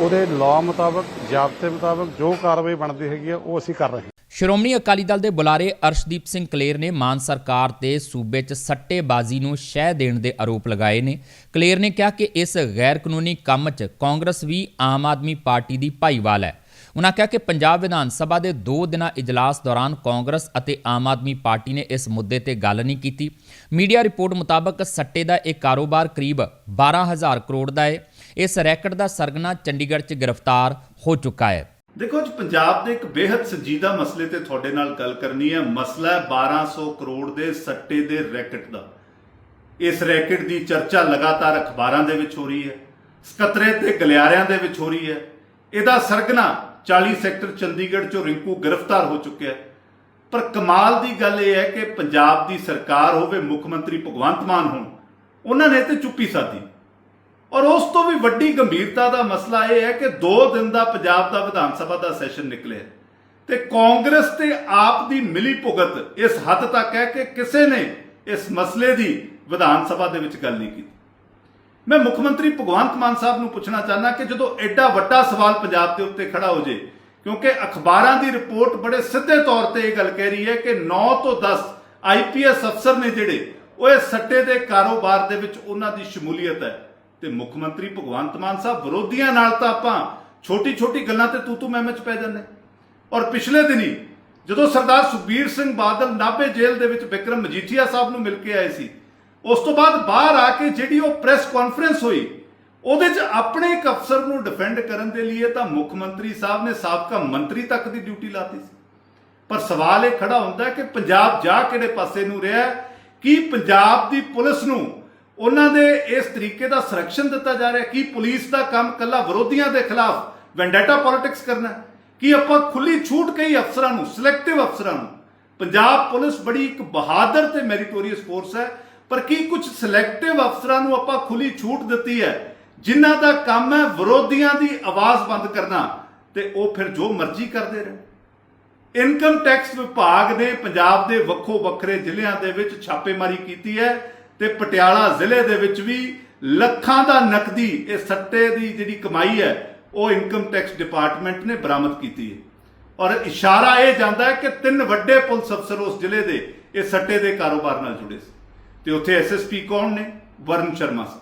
ਉਹਦੇ ਲਾਅ ਮੁਤਾਬਕ, ਜ਼ਾਬਤੇ ਮੁਤਾਬਕ ਜੋ ਕਾਰਵਾਈ ਬਣਦੀ ਹੈਗੀ ਆ, ਉਹ ਅਸੀਂ ਕਰ ਰਹੇ ਹਾਂ। ਸ਼੍ਰੋਮਣੀ ਅਕਾਲੀ ਦਲ ਦੇ ਬੁਲਾਰੇ ਅਰਸ਼ਦੀਪ ਸਿੰਘ ਕਲੇਰ ਨੇ ਮਾਨ ਸਰਕਾਰ ਤੇ ਸੂਬੇ 'ਚ ਸੱਟੇਬਾਜ਼ੀ ਨੂੰ ਸ਼ਹਿ ਦੇਣ ਦੇ ਆਰੋਪ ਲਗਾਏ ਨੇ। ਕਲੇਰ ਨੇ ਕਿਹਾ ਕਿ ਇਸ ਗੈਰ ਕਾਨੂੰਨੀ ਕੰਮ 'ਚ ਕਾਂਗਰਸ ਵੀ ਆਮ ਆਦਮੀ ਪਾਰਟੀ ਦੀ ਭਾਈਵਾਲ ਹੈ। ਉਹਨਾਂ ਕਿਹਾ ਕਿ ਪੰਜਾਬ ਵਿਧਾਨ ਸਭਾ ਦੇ 2 ਦਿਨਾਂ ਇਜਲਾਸ ਦੌਰਾਨ ਕਾਂਗਰਸ ਅਤੇ ਆਮ ਆਦਮੀ ਪਾਰਟੀ ਨੇ ਇਸ ਮੁੱਦੇ ਤੇ ਗੱਲ ਨਹੀਂ ਕੀਤੀ। ਮੀਡੀਆ ਰਿਪੋਰਟ ਮੁਤਾਬਕ ਸੱਟੇ ਦਾ ਇਹ ਕਾਰੋਬਾਰ ਕਰੀਬ 12000 ਕਰੋੜ ਦਾ ਹੈ ਇਸ ਰੈਕਟ ਦਾ ਸਰਗਨਾ ਚੰਡੀਗੜ੍ਹ 'ਚ ਗ੍ਰਿਫਤਾਰ ਹੋ ਚੁੱਕਾ ਹੈ। ਦੇਖੋ ਅੱਜ ਪੰਜਾਬ ਦੇ ਇੱਕ ਬੇहद ਸੰਜੀਦਾ ਮਸਲੇ ਤੇ ਤੁਹਾਡੇ ਨਾਲ ਗੱਲ ਕਰਨੀ ਹੈ। ਮਸਲਾ ਹੈ 1200 ਕਰੋੜ ਦੇ ਸੱਟੇ ਦੇ ਰੈਕਟ ਦਾ। ਇਸ ਰੈਕਟ ਦੀ ਚਰਚਾ ਲਗਾਤਾਰ ਅਖਬਾਰਾਂ ਦੇ ਵਿੱਚ ਹੋ ਰਹੀ ਹੈ, ਸਕਤਰੇ ਤੇ ਗਲਿਆਰਿਆਂ ਦੇ ਵਿੱਚ ਹੋ ਰਹੀ ਹੈ। ਇਹਦਾ ਸਰਗਨਾ 40 ਸੈਕਟਰ ਚੰਡੀਗੜ੍ਹ ਚੋਂ ਰਿੰਕੂ ਗ੍ਰਿਫਤਾਰ ਹੋ ਚੁੱਕਿਆ ਹੈ। ਪਰ ਕਮਾਲ ਦੀ ਗੱਲ ਇਹ ਹੈ ਕਿ ਪੰਜਾਬ ਦੀ ਸਰਕਾਰ ਹੋਵੇ ਮੁੱਖ ਮੰਤਰੀ ਭਗਵੰਤ ਮਾਨ ਹੋਣ, ਉਹਨਾਂ ਨੇ ਤੇ ਚੁੱਪੀ ਸਾਧੀ। ਔਰ ਉਸ ਤੋਂ ਵੀ ਵੱਡੀ ਗੰਭੀਰਤਾ ਦਾ ਮਸਲਾ ਇਹ ਹੈ ਕਿ 2 ਦਿਨ ਦਾ ਪੰਜਾਬ ਦਾ ਵਿਧਾਨ ਸਭਾ ਦਾ ਸੈਸ਼ਨ ਨਿਕਲਿਆ ਤੇ ਕਾਂਗਰਸ ਤੇ ਆਪ ਦੀ ਮਿਲੀ ਭੁਗਤ ਇਸ ਹੱਦ ਤੱਕ ਹੈ ਕਿ ਕਿਸੇ ਨੇ ਇਸ ਮਸਲੇ ਦੀ ਵਿਧਾਨ ਸਭਾ ਦੇ ਵਿੱਚ ਗੱਲ ਨਹੀਂ ਕੀਤੀ। ਮੈਂ ਮੁੱਖ ਮੰਤਰੀ ਭਗਵੰਤ ਮਾਨ ਸਾਹਿਬ ਨੂੰ ਪੁੱਛਣਾ ਚਾਹੁੰਦਾ ਕਿ ਜਦੋਂ ਐਡਾ ਵੱਡਾ ਸਵਾਲ ਪੰਜਾਬ ਦੇ ਉੱਤੇ ਖੜਾ ਹੋ ਜੇ, ਕਿਉਂਕਿ ਅਖਬਾਰਾਂ ਦੀ ਰਿਪੋਰਟ ਬੜੇ ਸਿੱਧੇ ਤੌਰ ਤੇ ਇਹ ਗੱਲ ਕਹਿ ਰਹੀ ਹੈ ਕਿ 9 ਤੋਂ 10 ਆਈਪੀਐਸ ਅਫਸਰ ਨੇ ਜਿਹੜੇ, ਉਹ ਇਹ ਸੱਟੇ ਦੇ ਕਾਰੋਬਾਰ ਦੇ ਵਿੱਚ ਉਹਨਾਂ ਦੀ ਸ਼ਮੂਲੀਅਤ ਹੈ। ਤੇ ਮੁੱਖ ਮੰਤਰੀ ਭਗਵੰਤ ਮਾਨ ਸਾਹਿਬ ਵਿਰੋਧੀਆਂ ਨਾਲ ਤਾਂ ਆਪਾਂ ਛੋਟੀ ਛੋਟੀ ਗੱਲਾਂ ਤੇ ਤੂੰ ਤੂੰ ਮੈਂ ਮੈਂ ਚ ਪੈ ਜਾਂਦੇ। ਔਰ ਪਿਛਲੇ ਦਿਨੀ ਜਦੋਂ ਸਰਦਾਰ ਸੁਖਬੀਰ ਸਿੰਘ ਬਾਦਲ ਨਾਭੇ ਜੇਲ੍ਹ ਦੇ ਵਿੱਚ ਵਿਕਰਮ ਮਜੀਠੀਆ ਸਾਹਿਬ ਨੂੰ ਮਿਲ ਕੇ ਆਏ ਸੀ, ਉਸ ਤੋਂ ਬਾਅਦ ਬਾਹਰ ਆ ਕੇ ਜਿਹੜੀ ਉਹ ਪ੍ਰੈਸ ਕਾਨਫਰੰਸ ਹੋਈ, ਉਹਦੇ 'ਚ ਆਪਣੇ ਇੱਕ ਅਫਸਰ ਨੂੰ ਡਿਫੈਂਡ ਕਰਨ ਦੇ ਲਈ ਤਾਂ ਮੁੱਖ ਮੰਤਰੀ ਸਾਹਿਬ ਨੇ ਸਾਬਕਾ ਮੰਤਰੀ ਤੱਕ ਦੀ ਡਿਊਟੀ ਲਾਤੀ ਸੀ। ਪਰ ਸਵਾਲ ਇਹ ਖੜਾ ਹੁੰਦਾ ਕਿ ਪੰਜਾਬ ਜਾ ਕਿਹੜੇ ਪਾਸੇ ਨੂੰ ਰਿਹਾ ਕੀ ਪੰਜਾਬ ਦੀ ਪੁਲਿਸ ਨੂੰ ਉਹਨਾਂ ਦੇ ਇਸ ਤਰੀਕੇ ਦਾ ਸੰਰਕਸ਼ਣ ਦਿੱਤਾ ਜਾ ਰਿਹਾ ਕੀ ਪੁਲਿਸ ਦਾ ਕੰਮ ਕੱਲਾ ਵਿਰੋਧੀਆਂ ਦੇ ਖਿਲਾਫ ਵੈਂਡੇਟਾ ਪੋਲਿਟਿਕਸ ਕਰਨਾ ਕੀ ਆਪਾਂ ਖੁੱਲੀ ਛੂਟ ਕਈ ਅਫਸਰਾਂ ਨੂੰ ਸਿਲੈਕਟਿਵ ਅਫਸਰਾਂ ਨੂੰ। ਪੰਜਾਬ ਪੁਲਿਸ ਬੜੀ ਇੱਕ ਬਹਾਦਰ ਤੇ ਮੈਰੀਟੋਰੀਅਸ ਫੋਰਸ ਹੈ, ਪਰ ਕੀ ਕੁਝ ਸਿਲੈਕਟਿਵ ਅਫਸਰਾਂ ਨੂੰ ਆਪਾਂ ਖੁੱਲੀ ਛੂਟ ਦਿੱਤੀ ਹੈ, ਜਿਨ੍ਹਾਂ ਦਾ ਕੰਮ ਹੈ ਵਿਰੋਧੀਆਂ ਦੀ ਆਵਾਜ਼ ਬੰਦ ਕਰਨਾ, ਤੇ ਉਹ ਫਿਰ ਜੋ ਮਰਜ਼ੀ ਕਰਦੇ ਰਹੇ ਇਨਕਮ ਟੈਕਸ ਵਿਭਾਗ ਨੇ ਪੰਜਾਬ ਦੇ ਵੱਖੋ ਵੱਖਰੇ ਜ਼ਿਲ੍ਹਿਆਂ ਦੇ ਵਿੱਚ ਛਾਪੇਮਾਰੀ ਕੀਤੀ ਹੈ। ਤੇ ਪਟਿਆਲਾ ਜ਼ਿਲ੍ਹੇ ਦੇ ਵਿੱਚ ਵੀ ਲੱਖਾਂ ਦਾ ਨਕਦੀ, ਇਹ ਸੱਟੇ ਦੀ ਜਿਹੜੀ ਕਮਾਈ ਹੈ, ਉਹ ਇਨਕਮ ਟੈਕਸ ਡਿਪਾਰਟਮੈਂਟ ਨੇ ਬਰਾਮਦ ਕੀਤੀ ਹੈ। ਔਰ ਇਸ਼ਾਰਾ ਇਹ ਜਾਂਦਾ ਹੈ ਕਿ ਤਿੰਨ ਵੱਡੇ ਪੁਲਿਸ ਅਫਸਰ ਉਸ ਜ਼ਿਲ੍ਹੇ ਦੇ, ਇਹ ਸੱਟੇ ਦੇ ਕਾਰੋਬਾਰ ਨਾਲ ਜੁੜੇ ਸੀ। ਤੇ ਉੱਥੇ ਐਸਐਸਪੀ ਕੌਣ ਨੇ? ਵਰਨ ਸ਼ਰਮਾ ਸਾਹਿਬ।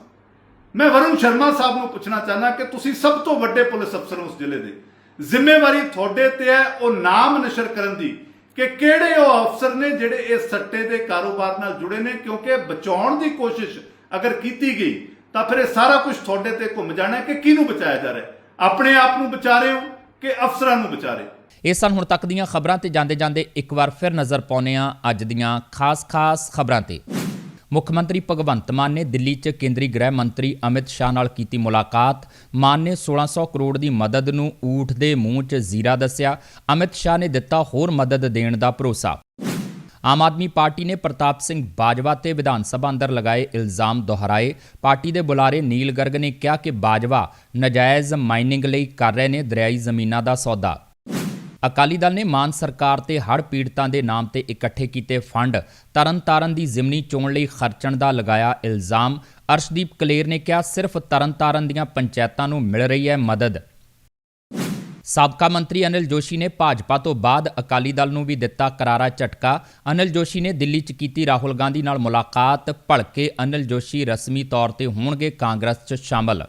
ਮੈਂ ਵਰੁਣ ਸ਼ਰਮਾ ਸਾਹਿਬ ਨੂੰ ਪੁੱਛਣਾ ਚਾਹਨਾ ਕਿ ਤੁਸੀਂ ਸਭ ਤੋਂ ਵੱਡੇ ਪੁਲਿਸ ਅਫਸਰ ਹੋ ਉਸ ਜ਼ਿਲ੍ਹੇ ਦੇ। ਜ਼ਿੰਮੇਵਾਰੀ ਤੁਹਾਡੇ ਤੇ ਹੈ, ਉਹ ਨਾਮ ਨਸ਼ਰ ਕਰਨ ਦੀ। ਕਿ ਕਿਹੜੇ ਉਹ ਅਫਸਰ ਨੇ ਜਿਹੜੇ ਇਸ ਸੱਟੇ ਦੇ ਕਾਰੋਬਾਰ ਨਾਲ ਜੁੜੇ ਨੇ? ਕਿਉਂਕਿ ਬਚਾਉਣ ਦੀ ਕੋਸ਼ਿਸ਼ ਅਗਰ ਕੀਤੀ ਗਈ, ਤਾਂ ਫਿਰ ਇਹ ਸਾਰਾ ਕੁਝ ਤੁਹਾਡੇ ਤੇ ਘੁੰਮ ਜਾਣਾ ਕਿ ਕਿਹਨੂੰ ਬਚਾਇਆ ਜਾ ਰਿਹਾ ਆਪਣੇ ਆਪ ਨੂੰ ਬਚਾ ਰਹੇ ਹੋ ਕਿ ਅਫਸਰਾਂ ਨੂੰ ਬਚਾ ਰਹੇ ਇਹ ਸਨ ਹੁਣ ਤੱਕ ਦੀਆਂ ਖਬਰਾਂ ਤੇ ਜਾਂਦੇ ਜਾਂਦੇ ਇੱਕ ਵਾਰ ਫਿਰ ਨਜ਼ਰ ਪਾਉਂਦੇ ਹਾਂ ਅੱਜ ਦੀਆਂ ਖਾਸ-ਖਾਸ ਖਬਰਾਂ ਤੇ। ਮੁੱਖ ਮੰਤਰੀ ਭਗਵੰਤ ਮਾਨ ਨੇ ਦਿੱਲੀ 'ਚ ਕੇਂਦਰੀ ਗ੍ਰਹਿ ਮੰਤਰੀ ਅਮਿਤ ਸ਼ਾਹ ਨਾਲ ਕੀਤੀ ਮੁਲਾਕਾਤ। ਮਾਨ ਨੇ 1600 ਕਰੋੜ ਦੀ ਮਦਦ ਨੂੰ ਊਠ ਦੇ ਮੂੰਹ 'ਚ ਜ਼ੀਰਾ ਦੱਸਿਆ। ਅਮਿਤ ਸ਼ਾਹ ਨੇ ਦਿੱਤਾ ਹੋਰ ਮਦਦ ਦੇਣ ਦਾ ਭਰੋਸਾ। ਆਮ ਆਦਮੀ ਪਾਰਟੀ ਨੇ ਪ੍ਰਤਾਪ ਸਿੰਘ ਬਾਜਵਾ ਤੇ ਵਿਧਾਨ ਸਭਾ ਅੰਦਰ ਲਗਾਏ ਇਲਜ਼ਾਮ ਦੁਹਰਾਏ। ਪਾਰਟੀ ਦੇ ਬੁਲਾਰੇ ਨੀਲ ਗਰਗ ਨੇ ਕਿਹਾ ਕਿ ਬਾਜਵਾ ਨਜਾਇਜ਼ ਮਾਈਨਿੰਗ ਲਈ ਕਰ ਰਹੇ ਨੇ, ਦਰਿਆਈ ਜ਼ਮੀਨਾਂ ਦਾ ਸੌਦਾ। ਅਕਾਲੀ ਦਲ ਨੇ ਮਾਨ ਸਰਕਾਰ ਤੇ ਹੜ੍ਹ ਪੀੜਤਾਂ ਦੇ ਨਾਮ ਤੇ ਇਕੱਠੇ ਕੀਤੇ ਫੰਡ। ਤਰਨਤਾਰਨ ਦੀ ਜ਼ਿਮਨੀ ਚੋਣ ਲਈ ਖਰਚਣ ਦਾ ਲਗਾਇਆ ਇਲਜ਼ਾਮ। ਅਰਸ਼ਦੀਪ ਕਲੇਰ ਨੇ ਕਿਹਾ, ਸਿਰਫ ਤਰਨਤਾਰਨ ਦੀਆਂ ਪੰਚਾਇਤਾਂ ਨੂੰ ਮਿਲ ਰਹੀ ਹੈ ਮਦਦ। ਸਾਬਕਾ ਮੰਤਰੀ ਅਨਿਲ ਜੋਸ਼ੀ ਨੇ ਭਾਜਪਾ ਤੋਂ ਬਾਅਦ ਅਕਾਲੀ ਦਲ ਨੂੰ ਵੀ ਦਿੱਤਾ ਕਰਾਰਾ ਝਟਕਾ। ਅਨਿਲ ਜੋਸ਼ੀ ਨੇ ਦਿੱਲੀ 'ਚ ਕੀਤੀ ਰਾਹੁਲ ਗਾਂਧੀ ਨਾਲ ਮੁਲਾਕਾਤ। ਭਲਕੇ ਅਨਿਲ ਜੋਸ਼ੀ ਰਸਮੀ ਤੌਰ ਤੇ ਹੋਣਗੇ ਕਾਂਗਰਸ 'ਚ ਸ਼ਾਮਲ।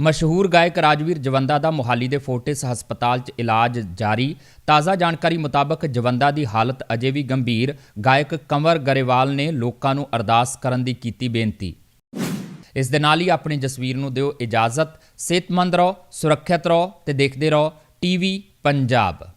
ਮਸ਼ਹੂਰ ਗਾਇਕ ਰਾਜਵੀਰ ਜਵੰਦਾ ਦਾ ਮੁਹਾਲੀ ਦੇ ਫੋਰਟਿਸ ਹਸਪਤਾਲ 'ਚ ਇਲਾਜ ਜਾਰੀ। ਤਾਜ਼ਾ ਜਾਣਕਾਰੀ ਮੁਤਾਬਕ ਜਵੰਦਾ ਦੀ ਹਾਲਤ ਅਜੇ ਵੀ ਗੰਭੀਰ। ਗਾਇਕ ਕੰਵਰ ਗਰੇਵਾਲ ਨੇ ਲੋਕਾਂ ਨੂੰ ਅਰਦਾਸ ਕਰਨ ਦੀ ਕੀਤੀ ਬੇਨਤੀ। ਇਸ ਦੇ ਨਾਲ ਹੀ ਆਪਣੀ ਜਸਵੀਰ ਨੂੰ ਦਿਓ ਇਜਾਜ਼ਤ। ਸਿਹਤਮੰਦ ਰਹੋ, ਸੁਰੱਖਿਅਤ ਰਹੋ ਤੇ ਦੇਖਦੇ ਰਹੋ ਟੀਵੀ ਪੰਜਾਬ।